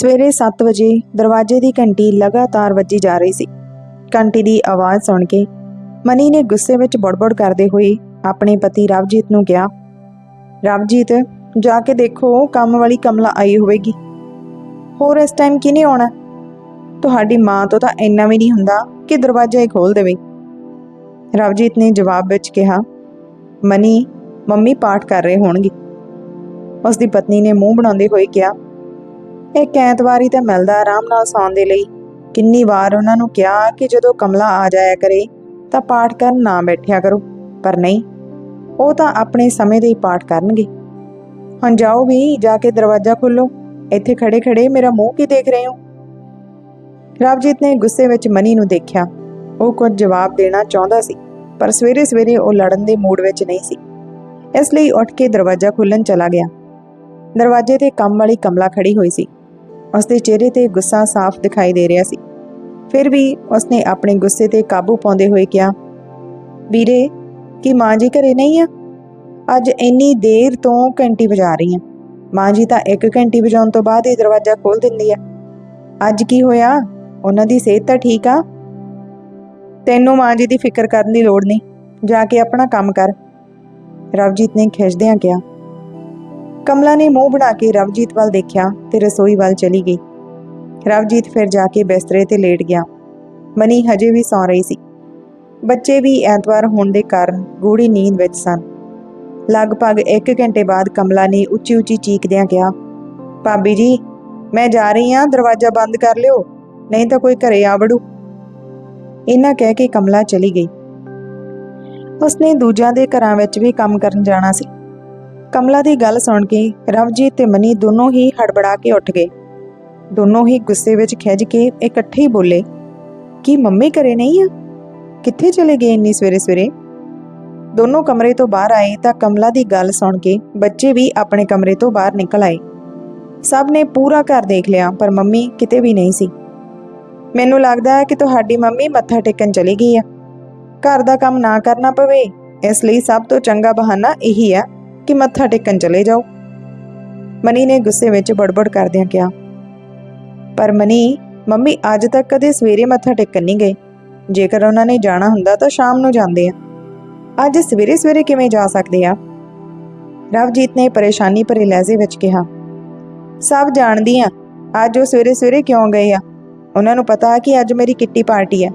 ਸਵੇਰੇ 7 ਵਜੇ ਦਰਵਾਜ਼ੇ ਦੀ ਘੰਟੀ ਲਗਾਤਾਰ ਵੱਜੀ ਜਾ ਰਹੀ ਸੀ। ਘੰਟੀ ਦੀ ਆਵਾਜ਼ ਸੁਣ ਕੇ ਮਨੀ ਨੇ ਗੁੱਸੇ ਵਿੱਚ ਬੜਬੜ ਕਰਦੇ ਹੋਏ ਆਪਣੇ ਪਤੀ ਰਵਜੀਤ ਨੂੰ ਕਿਹਾ, ਰਵਜੀਤ, ਜਾ ਕੇ ਦੇਖੋ ਕੰਮ ਵਾਲੀ ਕਮਲਾ ਆਈ ਹੋਵੇਗੀ। ਹੋਰ ਇਸ ਟਾਈਮ ਕਿਨੇ ਆਉਣਾ? ਤੁਹਾਡੀ ਮਾਂ ਤੋਂ ਤਾਂ ਇੰਨਾ ਵੀ ਨਹੀਂ ਹੁੰਦਾ ਕਿ ਦਰਵਾਜ਼ਾ ਹੀ ਖੋਲ ਦੇਵੇ। ਰਵਜੀਤ ਨੇ ਜਵਾਬ ਵਿੱਚ ਕਿਹਾ, ਮਨੀ, ਮੰਮੀ ਪਾਠ ਕਰ ਰਹੇ ਹੋਣਗੇ। ਉਸ ਦੀ ਪਤਨੀ ਨੇ ਮੂੰਹ ਬਣਾਉਂਦੇ ਹੋਏ ਕਿਹਾ ਇੱਕ ਐਤਵਾਰੀ ਤਾਂ ਮਿਲਦਾ ਆਰਾਮ ਨਾਲ ਸੌਣ ਦੇ ਲਈ। ਕਿੰਨੀ ਵਾਰ ਉਹਨਾਂ ਨੂੰ ਕਿਹਾ ਕਿ ਜਦੋਂ ਕਮਲਾ ਆ ਜਾਇਆ ਕਰੇ, ਤਾਂ ਪਾਠ ਕਰਨ ਨਾ ਬੈਠਿਆ ਕਰੋ। ਪਰ ਨਹੀਂ, ਉਹ ਤਾਂ ਆਪਣੇ ਸਮੇਂ ਦੇ ਹੀ ਪਾਠ ਕਰਨਗੇ। ਹੁਣ ਜਾਓ ਵੀ, ਜਾ ਕੇ ਦਰਵਾਜ਼ਾ ਖੋਲੋ। ਇੱਥੇ ਖੜੇ ਖੜੇ ਮੇਰਾ ਮੂੰਹ ਕੀ ਦੇਖ ਰਹੇ ਹੋ? ਰਵਜੀਤ ਨੇ ਗੁੱਸੇ ਵਿੱਚ ਮਨੀ ਨੂੰ ਦੇਖਿਆ। ਉਹ ਕੁਝ ਜਵਾਬ ਦੇਣਾ ਚਾਹੁੰਦਾ ਸੀ, ਪਰ ਸਵੇਰੇ ਸਵੇਰੇ ਉਹ ਲੜਨ ਦੇ ਮੂਡ ਵਿੱਚ ਨਹੀਂ ਸੀ। ਇਸ ਲਈ ਉੱਠ ਕੇ ਦਰਵਾਜ਼ਾ ਖੋਲਣ ਚਲਾ ਗਿਆ। ਦਰਵਾਜ਼ੇ ਤੇ ਕੰਮ ਵਾਲੀ ਕਮਲਾ ਖੜੀ ਹੋਈ ਸੀ। ਉਸਦੇ ਚਿਹਰੇ ਤੇ ਗੁੱਸਾ ਸਾਫ਼ ਦਿਖਾਈ ਦੇ ਰਿਹਾ ਸੀ। ਫਿਰ ਵੀ ਉਸਨੇ ਆਪਣੇ ਗੁੱਸੇ ਤੇ ਕਾਬੂ ਪਾਉਂਦੇ ਹੋਏ ਕਿਹਾ, ਵੀਰੇ, ਕੀ ਮਾਂ ਜੀ ਘਰੇ ਨਹੀਂ ਆ? ਅੱਜ ਇੰਨੀ ਦੇਰ ਤੋਂ ਘੰਟੀ ਵਜਾ ਰਹੀ ਆ। ਮਾਂ ਜੀ ਤਾਂ ਇੱਕ ਘੰਟੀ ਵਜਾਉਣ ਤੋਂ ਬਾਅਦ ਹੀ ਦਰਵਾਜ਼ਾ ਖੋਲ ਦਿੰਦੀ ਆ। ਅੱਜ ਕੀ ਹੋਇਆ? ਉਹਨਾਂ ਦੀ ਸਿਹਤ ਤਾਂ ਠੀਕ ਆ? ਤੈਨੂੰ ਮਾਂ ਜੀ ਦੀ ਫਿਕਰ ਕਰਨ ਦੀ ਲੋੜ ਨਹੀਂ। ਜਾ ਕੇ ਆਪਣਾ ਕੰਮ ਕਰ। ਰਵਜੀਤ ਨੇ ਖਿੱਚਦਿਆਂ ਕਿਹਾ ਕਮਲਾ ਨੇ ਮੂੰਹ ਬਣਾ ਕੇ ਰਵਜੀਤ ਵੱਲ ਦੇਖਿਆ ਤੇ ਰਸੋਈ ਵੱਲ ਚਲੀ ਗਈ। ਰਵਜੀਤ ਫਿਰ ਜਾ ਕੇ ਬਿਸਤਰੇ ਤੇ ਲੇਟ ਗਿਆ। ਮਨੀ ਹਜੇ ਵੀ ਸੌਂ ਰਹੀ ਸੀ। ਬੱਚੇ ਵੀ ਐਤਵਾਰ ਹੋਣ ਦੇ ਕਾਰਨ ਗੂੜੀ ਨੀਂਦ ਵਿੱਚ ਸਨ। ਲਗਭਗ 1 ਘੰਟੇ ਬਾਅਦ ਕਮਲਾ ਨੇ ਉੱਚੀ ਉੱਚੀ ਚੀਕਦਿਆਂ ਕਿਹਾ, ਭਾਬੀ ਜੀ, ਮੈਂ ਜਾ ਰਹੀ ਹਾਂ, ਦਰਵਾਜ਼ਾ ਬੰਦ ਕਰ ਲਿਓ, ਨਹੀਂ ਤਾਂ ਕੋਈ ਘਰੇ ਆ ਵੜੂ। ਇਹਨਾਂ ਕਹਿ ਕੇ ਕਮਲਾ ਚਲੀ ਗਈ। ਉਸਨੇ ਦੂਜਿਆਂ ਦੇ ਘਰਾਂ ਵਿੱਚ ਵੀ ਕੰਮ ਕਰਨ ਜਾਣਾ ਸੀ। ਕਮਲਾ ਦੀ ਗੱਲ ਸੁਣ ਕੇ ਰਵਜੀਤ ਤੇ ਮਨੀ ਦੋਨੋਂ ਹੀ ਹੜਬੜਾ ਕੇ ਉੱਠ ਗਏ। ਦੋਨੋਂ ਹੀ ਗੁੱਸੇ ਵਿੱਚ ਖਿੱਝ ਕੇ ਇਕੱਠੇ ਹੀ ਬੋਲੇ, ਕੀ ਮੰਮੀ ਘਰੇ ਨਹੀਂ ਆ? ਕਿੱਥੇ ਚਲੇ ਗਏ ਇੰਨੀ ਸਵੇਰੇ ਸਵੇਰੇ? ਦੋਨੋਂ ਕਮਰੇ ਤੋਂ ਬਾਹਰ ਆਏ ਤਾਂ ਕਮਲਾ ਦੀ ਗੱਲ ਸੁਣ ਕੇ ਬੱਚੇ ਵੀ ਆਪਣੇ ਕਮਰੇ ਤੋਂ ਬਾਹਰ ਨਿਕਲ ਆਏ। ਸਭ ਨੇ ਪੂਰਾ ਘਰ ਦੇਖ ਲਿਆ, ਪਰ ਮੰਮੀ ਕਿਤੇ ਵੀ ਨਹੀਂ ਸੀ। ਮੈਨੂੰ ਲੱਗਦਾ ਹੈ ਕਿ ਤੁਹਾਡੀ ਮੰਮੀ ਮੱਥਾ ਟੇਕਣ ਚਲੀ ਗਈ ਆ। ਘਰ ਦਾ ਕੰਮ ਨਾ ਕਰਨਾ ਪਵੇ, ਇਸ ਲਈ ਸਭ ਤੋਂ ਚੰਗਾ ਬਹਾਨਾ ਇਹੀ ਆ। ਕਿ ਮੱਥਾ ਟੇਕਣ ਚਲੇ ਜਾਓ। ਮਨੀ ਨੇ ਗੁੱਸੇ ਵਿੱਚ ਬੜਬੜ ਕਰਦਿਆਂ ਕਿਹਾ, ਪਰ ਮਨੀ, ਮੰਮੀ ਅੱਜ ਤੱਕ ਕਦੇ ਸਵੇਰੇ ਮੱਥਾ ਟੇਕਣ ਨਹੀਂ ਗਏ। ਜੇਕਰ ਉਹਨਾਂ ਨੇ ਜਾਣਾ ਹੁੰਦਾ ਤਾਂ ਸ਼ਾਮ ਨੂੰ ਜਾਂਦੇ ਆ। ਅੱਜ ਸਵੇਰੇ ਸਵੇਰੇ ਕਿਵੇਂ ਜਾ ਸਕਦੇ ਆ? ਰਵਜੀਤ ਨੇ ਪਰੇਸ਼ਾਨੀ ਭਰੇ ਲਹਿਜ਼ੇ ਵਿੱਚ ਕਿਹਾ, ਸਭ ਜਾਣਦੀ ਆ, ਅੱਜ ਉਹ ਸਵੇਰੇ ਸਵੇਰੇ ਕਿਉਂ ਗਏ ਆ? ਉਹਨਾਂ ਨੂੰ ਪਤਾ ਕਿ ਅੱਜ ਮੇਰੀ ਕਿੱਟੀ ਪਾਰਟੀ ਹੈ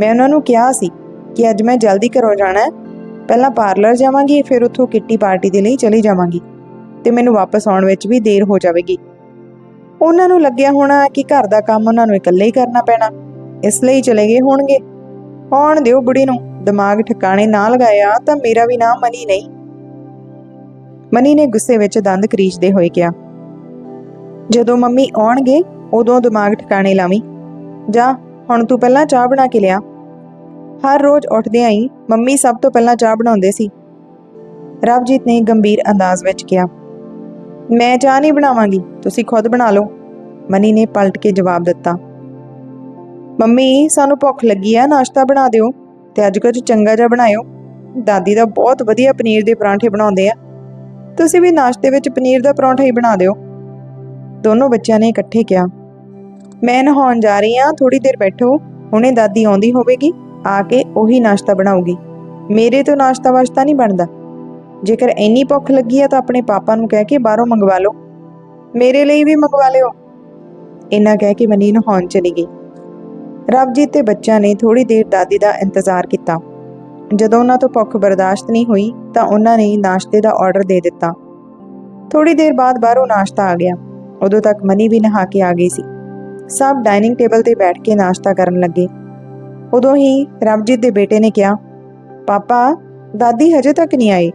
ਮੈਂ ਉਹਨਾਂ ਨੂੰ ਕਿਹਾ ਸੀ ਕਿ ਅੱਜ ਮੈਂ ਜਲਦੀ ਘਰੋਂ ਜਾਣਾ ਪਹਿਲਾਂ ਪਾਰਲਰ ਜਾਵਾਂਗੀ, ਫਿਰ ਉੱਥੋਂ ਕਿੱਟੀ ਪਾਰਟੀ ਦੇ ਲਈ ਚਲੀ ਜਾਵਾਂਗੀ ਤੇ ਮੈਨੂੰ ਵਾਪਸ ਆਉਣ ਵਿੱਚ ਵੀ ਦੇਰ ਹੋ ਜਾਵੇਗੀ। ਉਹਨਾਂ ਨੂੰ ਲੱਗਿਆ ਹੋਣਾ ਕਿ ਘਰ ਦਾ ਕੰਮ ਉਹਨਾਂ ਨੂੰ ਇਕੱਲੇ ਹੀ ਕਰਨਾ ਪੈਣਾ, ਇਸ ਲਈ ਚਲੇ ਗਏ ਹੋਣਗੇ। ਆਉਣ ਦਿਓ ਬੁੜੀ ਨੂੰ, ਦਿਮਾਗ ਠਿਕਾਣੇ ਨਾ ਲਗਾਇਆ ਤਾਂ ਮੇਰਾ ਵੀ ਨਾਮ ਮਨੀ ਨਹੀਂ। ਮਨੀ ਨੇ ਗੁੱਸੇ ਵਿੱਚ ਦੰਦ ਕਰੀਚਦੇ ਹੋਏ ਕਿਹਾ, ਜਦੋਂ ਮੰਮੀ ਆਉਣਗੇ, ਉਦੋਂ ਦਿਮਾਗ ਠਿਕਾਣੇ ਲਾਵੀਂ। ਜਾ, ਹੁਣ ਤੂੰ ਪਹਿਲਾਂ ਚਾਹ ਬਣਾ ਕੇ ਲਿਆ। ਹਰ ਰੋਜ਼ ਉੱਠਦਿਆਂ ਹੀ ਮੰਮੀ ਸਭ ਤੋਂ ਪਹਿਲਾਂ ਚਾਹ ਬਣਾਉਂਦੇ ਸੀ। ਰਵਜੀਤ ਨੇ ਗੰਭੀਰ ਅੰਦਾਜ਼ ਵਿੱਚ ਕਿਹਾ, ਮੈਂ ਚਾਹ ਨਹੀਂ ਬਣਾਵਾਂਗੀ, ਤੁਸੀਂ ਖੁਦ ਬਣਾ ਲਓ। ਮਨੀ ਨੇ ਪਲਟ ਕੇ ਜਵਾਬ ਦਿੱਤਾ, ਮੰਮੀ, ਸਾਨੂੰ ਭੁੱਖ ਲੱਗੀ ਆ, ਨਾਸ਼ਤਾ ਬਣਾ ਦਿਓ ਤੇ ਅੱਜ ਕੁਝ ਚੰਗਾ ਜਿਹਾ ਬਣਾਇਓ। ਦਾਦੀ ਦਾ ਬਹੁਤ ਵਧੀਆ ਪਨੀਰ ਦੇ ਪਰਾਂਠੇ ਬਣਾਉਂਦੇ ਆ। ਤੁਸੀਂ ਵੀ ਨਾਸ਼ਤੇ ਵਿੱਚ ਪਨੀਰ ਦਾ ਪਰੌਂਠਾ ਹੀ ਬਣਾ ਦਿਓ। ਦੋਨੋਂ ਬੱਚਿਆਂ ਨੇ ਇਕੱਠੇ ਕਿਹਾ, ਮੈਂ ਨਹਾਉਣ ਜਾ ਰਹੀ ਹਾਂ ਥੋੜੀ ਦੇਰ ਬੈਠੋ, ਹੁਣੇ ਦਾਦੀ ਆਉਂਦੀ ਹੋਵੇਗੀ। ਆ ਕੇ ਉਹੀ ਨਾਸ਼ਤਾ ਬਣਾਉਗੀ ਮੇਰੇ ਤੋਂ ਨਾਸ਼ਤਾ ਵਾਸ਼ਤਾ ਨਹੀਂ ਬਣਦਾ। ਜੇਕਰ ਇੰਨੀ ਭੁੱਖ ਲੱਗੀ ਹੈ ਤਾਂ ਆਪਣੇ ਪਾਪਾ ਨੂੰ ਕਹਿ ਕੇ ਬਾਹਰੋਂ ਮੰਗਵਾ ਲਓ। ਮੇਰੇ ਲਈ ਵੀ ਮੰਗਵਾ ਲਿਓ। ਇਹਨਾਂ ਕਹਿ ਕੇ ਮਨੀ ਨਹਾਉਣ ਚਲੀ ਗਈ। ਰਵਜੀਤ ਤੇ ਬੱਚਿਆਂ ਨੇ ਥੋੜੀ ਦੇਰ ਦਾਦੀ ਦਾ ਇੰਤਜ਼ਾਰ ਕੀਤਾ। ਜਦੋਂ ਉਹਨਾਂ ਤੋਂ ਭੁੱਖ ਬਰਦਾਸ਼ਤ ਨਹੀਂ ਹੋਈ ਤਾਂ ਉਹਨਾਂ ਨੇ ਨਾਸ਼ਤੇ ਦਾ ਆਰਡਰ ਦੇ ਦਿੱਤਾ। ਥੋੜੀ ਦੇਰ ਬਾਅਦ ਬਾਹਰੋਂ ਨਾਸ਼ਤਾ ਆ ਗਿਆ। ਉਦੋਂ ਤੱਕ ਮਨੀ ਵੀ ਨਹਾ ਕੇ ਆ ਗਈ ਸੀ। ਸਭ ਡਾਈਨਿੰਗ ਟੇਬਲ ਤੇ ਬੈਠ ਕੇ ਨਾਸ਼ਤਾ ਕਰਨ ਲੱਗੇ। ਉਦੋਂ ਹੀ ਰਵਜੀਤ ਦੇ ਬੇਟੇ ਨੇ ਕਿਹਾ, ਪਾਪਾ, ਦਾਦੀ ਹਜੇ ਤੱਕ ਨਹੀਂ ਆਈ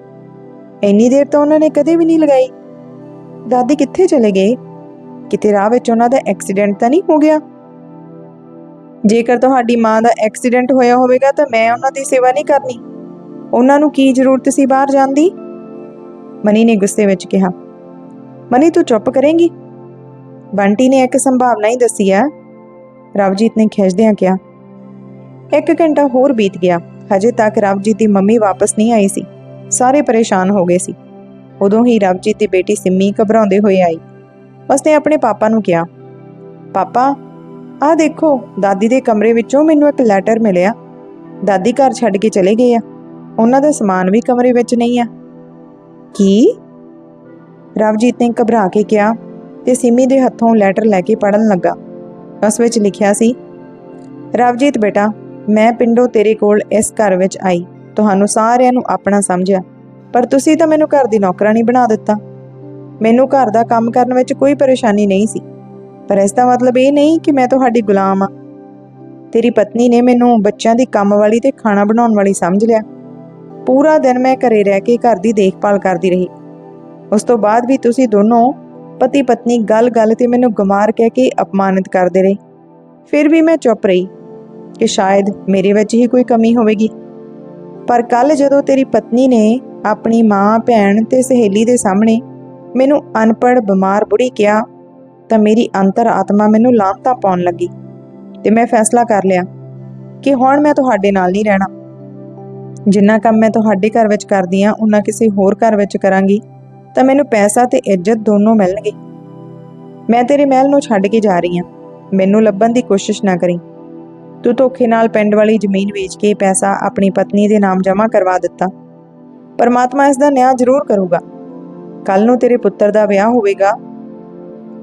ਇੰਨੀ ਦੇਰ ਤਾਂ ਉਹਨਾਂ ਨੇ ਕਦੇ ਵੀ ਨਹੀਂ ਲਗਾਈ। ਦਾਦੀ ਕਿੱਥੇ ਚਲੇ ਗਏ? ਕਿਤੇ ਰਾਹ ਵਿੱਚ ਉਹਨਾਂ ਦਾ ਐਕਸੀਡੈਂਟ ਤਾਂ ਨਹੀਂ ਹੋ ਗਿਆ? ਜੇਕਰ ਤੁਹਾਡੀ ਮਾਂ ਦਾ ਐਕਸੀਡੈਂਟ ਹੋਇਆ ਹੋਵੇਗਾ, ਤਾਂ ਮੈਂ ਉਹਨਾਂ ਦੀ ਸੇਵਾ ਨਹੀਂ ਕਰਨੀ। ਉਹਨਾਂ ਨੂੰ ਕੀ ਜ਼ਰੂਰਤ ਸੀ ਬਾਹਰ ਜਾਣ ਦੀ? ਮਨੀ ਨੇ ਗੁੱਸੇ ਵਿੱਚ ਕਿਹਾ, ਮਨੀ, ਤੂੰ ਚੁੱਪ ਕਰੇਂਗੀ? ਬੰਟੀ ਨੇ ਇੱਕ ਸੰਭਾਵਨਾ ਹੀ ਦੱਸੀ ਹੈ ਰਵਜੀਤ ਨੇ ਖਿੱਚਦਿਆਂ ਕਿਹਾ ਇੱਕ ਘੰਟਾ ਹੋਰ ਬੀਤ ਗਿਆ। ਹਜੇ ਤੱਕ ਰਵਜੀਤ ਦੀ ਮੰਮੀ ਵਾਪਸ ਨਹੀਂ ਆਈ ਸੀ। ਸਾਰੇ ਪਰੇਸ਼ਾਨ ਹੋ ਗਏ ਸੀ। ਉਦੋਂ ਹੀ ਰਵਜੀਤ ਦੀ ਬੇਟੀ ਸਿੰਮੀ ਘਬਰਾਉਂਦੇ ਹੋਏ ਆਈ। ਉਸਨੇ ਆਪਣੇ ਪਾਪਾ ਨੂੰ ਕਿਹਾ, ਪਾਪਾ, ਆਹ ਦੇਖੋ, ਦਾਦੀ ਦੇ ਕਮਰੇ ਵਿੱਚੋਂ ਮੈਨੂੰ ਇੱਕ ਲੈਟਰ ਮਿਲਿਆ। ਦਾਦੀ ਘਰ ਛੱਡ ਕੇ ਚਲੇ ਗਏ ਆ। ਉਹਨਾਂ ਦਾ ਸਮਾਨ ਵੀ ਕਮਰੇ ਵਿੱਚ ਨਹੀਂ ਆ। ਕੀ? ਰਵਜੀਤ ਨੇ ਘਬਰਾ ਕੇ ਕਿਹਾ ਤੇ ਸਿਮੀ ਦੇ ਹੱਥੋਂ ਲੈਟਰ ਲੈ ਕੇ ਪੜਨ ਲੱਗਾ। ਉਸ ਵਿੱਚ ਲਿਖਿਆ ਸੀ, ਰਵਜੀਤ ਬੇਟਾ ਮੈਂ ਪਿੰਡੋਂ ਤੇਰੇ ਕੋਲ ਇਸ ਘਰ ਵਿੱਚ ਆਈ। ਤੁਹਾਨੂੰ ਸਾਰਿਆਂ ਨੂੰ ਆਪਣਾ ਸਮਝਿਆ। ਪਰ ਤੁਸੀਂ ਤਾਂ ਮੈਨੂੰ ਘਰ ਦੀ ਨੌਕਰਾਨੀ ਬਣਾ ਦਿੱਤਾ। ਮੈਨੂੰ ਘਰ ਦਾ ਕੰਮ ਕਰਨ ਵਿੱਚ ਕੋਈ ਪਰੇਸ਼ਾਨੀ ਨਹੀਂ ਸੀ। ਪਰ ਇਸ ਦਾ ਮਤਲਬ ਇਹ ਨਹੀਂ ਕਿ ਮੈਂ ਤੁਹਾਡੀ ਗੁਲਾਮ ਆ ਤੇਰੀ ਪਤਨੀ ਨੇ ਮੈਨੂੰ ਬੱਚਿਆਂ ਦੀ ਕੰਮ ਵਾਲੀ ਤੇ ਖਾਣਾ ਬਣਾਉਣ ਵਾਲੀ ਸਮਝ ਲਿਆ। ਪੂਰਾ ਦਿਨ ਮੈਂ ਘਰੇ ਰਹਿ ਕੇ ਘਰ ਦੀ ਦੇਖਭਾਲ ਕਰਦੀ ਰਹੀ। ਉਸ ਤੋਂ ਬਾਅਦ ਵੀ ਤੁਸੀਂ ਦੋਨੋਂ ਪਤੀ ਪਤਨੀ ਗੱਲ-ਗੱਲ ਤੇ ਮੈਨੂੰ ਗਮਾਰ ਕਹਿ ਕੇ ਅਪਮਾਨਿਤ ਕਰਦੇ ਰਹੇ। ਫਿਰ ਵੀ ਮੈਂ ਚੁੱਪ ਰਹੀ। ਕਿ ਸ਼ਾਇਦ ਮੇਰੇ ਵਿੱਚ ਹੀ ਕੋਈ ਕਮੀ ਹੋਵੇਗੀ। ਪਰ ਕੱਲ ਜਦੋਂ ਤੇਰੀ ਪਤਨੀ ਨੇ ਆਪਣੀ ਮਾਂ, ਭੈਣ ਤੇ ਸਹੇਲੀ ਦੇ ਸਾਹਮਣੇ ਮੈਨੂੰ ਅਨਪੜ੍ਹ, ਬਿਮਾਰ, ਬੁੜੀ ਕਿਹਾ, ਤਾਂ ਮੇਰੀ ਅੰਤਰ ਆਤਮਾ ਮੈਨੂੰ ਲਾਂਤਾ ਪਾਉਣ ਲੱਗੀ ਤੇ ਮੈਂ ਫੈਸਲਾ ਕਰ ਲਿਆ ਕਿ ਹੁਣ ਮੈਂ ਤੁਹਾਡੇ ਨਾਲ ਨਹੀਂ ਰਹਿਣਾ। ਜਿੰਨਾ ਕੰਮ ਮੈਂ ਤੁਹਾਡੇ ਘਰ ਵਿੱਚ ਕਰਦੀ ਆ ਉਹਨਾਂ ਕਿਸੇ ਹੋਰ ਘਰ ਵਿੱਚ ਕਰਾਂਗੀ, ਤਾਂ ਮੈਨੂੰ ਪੈਸਾ ਤੇ ਇੱਜ਼ਤ ਦੋਨੋਂ ਮਿਲਣਗੇ। ਮੈਂ ਤੇਰੇ ਮਹਿਲ ਨੂੰ ਛੱਡ ਕੇ ਜਾ ਰਹੀ ਆ ਮੈਨੂੰ ਲੱਭਣ ਦੀ ਕੋਸ਼ਿਸ਼ ਨਾ ਕਰੀ। ਤੂੰ ਧੋਖੇ ਨਾਲ ਪਿੰਡ ਵਾਲੀ ਜ਼ਮੀਨ ਵੇਚ ਕੇ ਪੈਸਾ ਆਪਣੀ ਪਤਨੀ ਦੇ ਨਾਮ ਜਮ੍ਹਾਂ ਕਰਵਾ ਦਿੱਤਾ। ਪਰਮਾਤਮਾ ਇਸ ਦਾ ਨਿਆਂ ਜ਼ਰੂਰ ਕਰੂਗਾ। ਕੱਲ ਨੂੰ ਤੇਰੇ ਪੁੱਤਰ ਦਾ ਵਿਆਹ ਹੋਵੇਗਾ।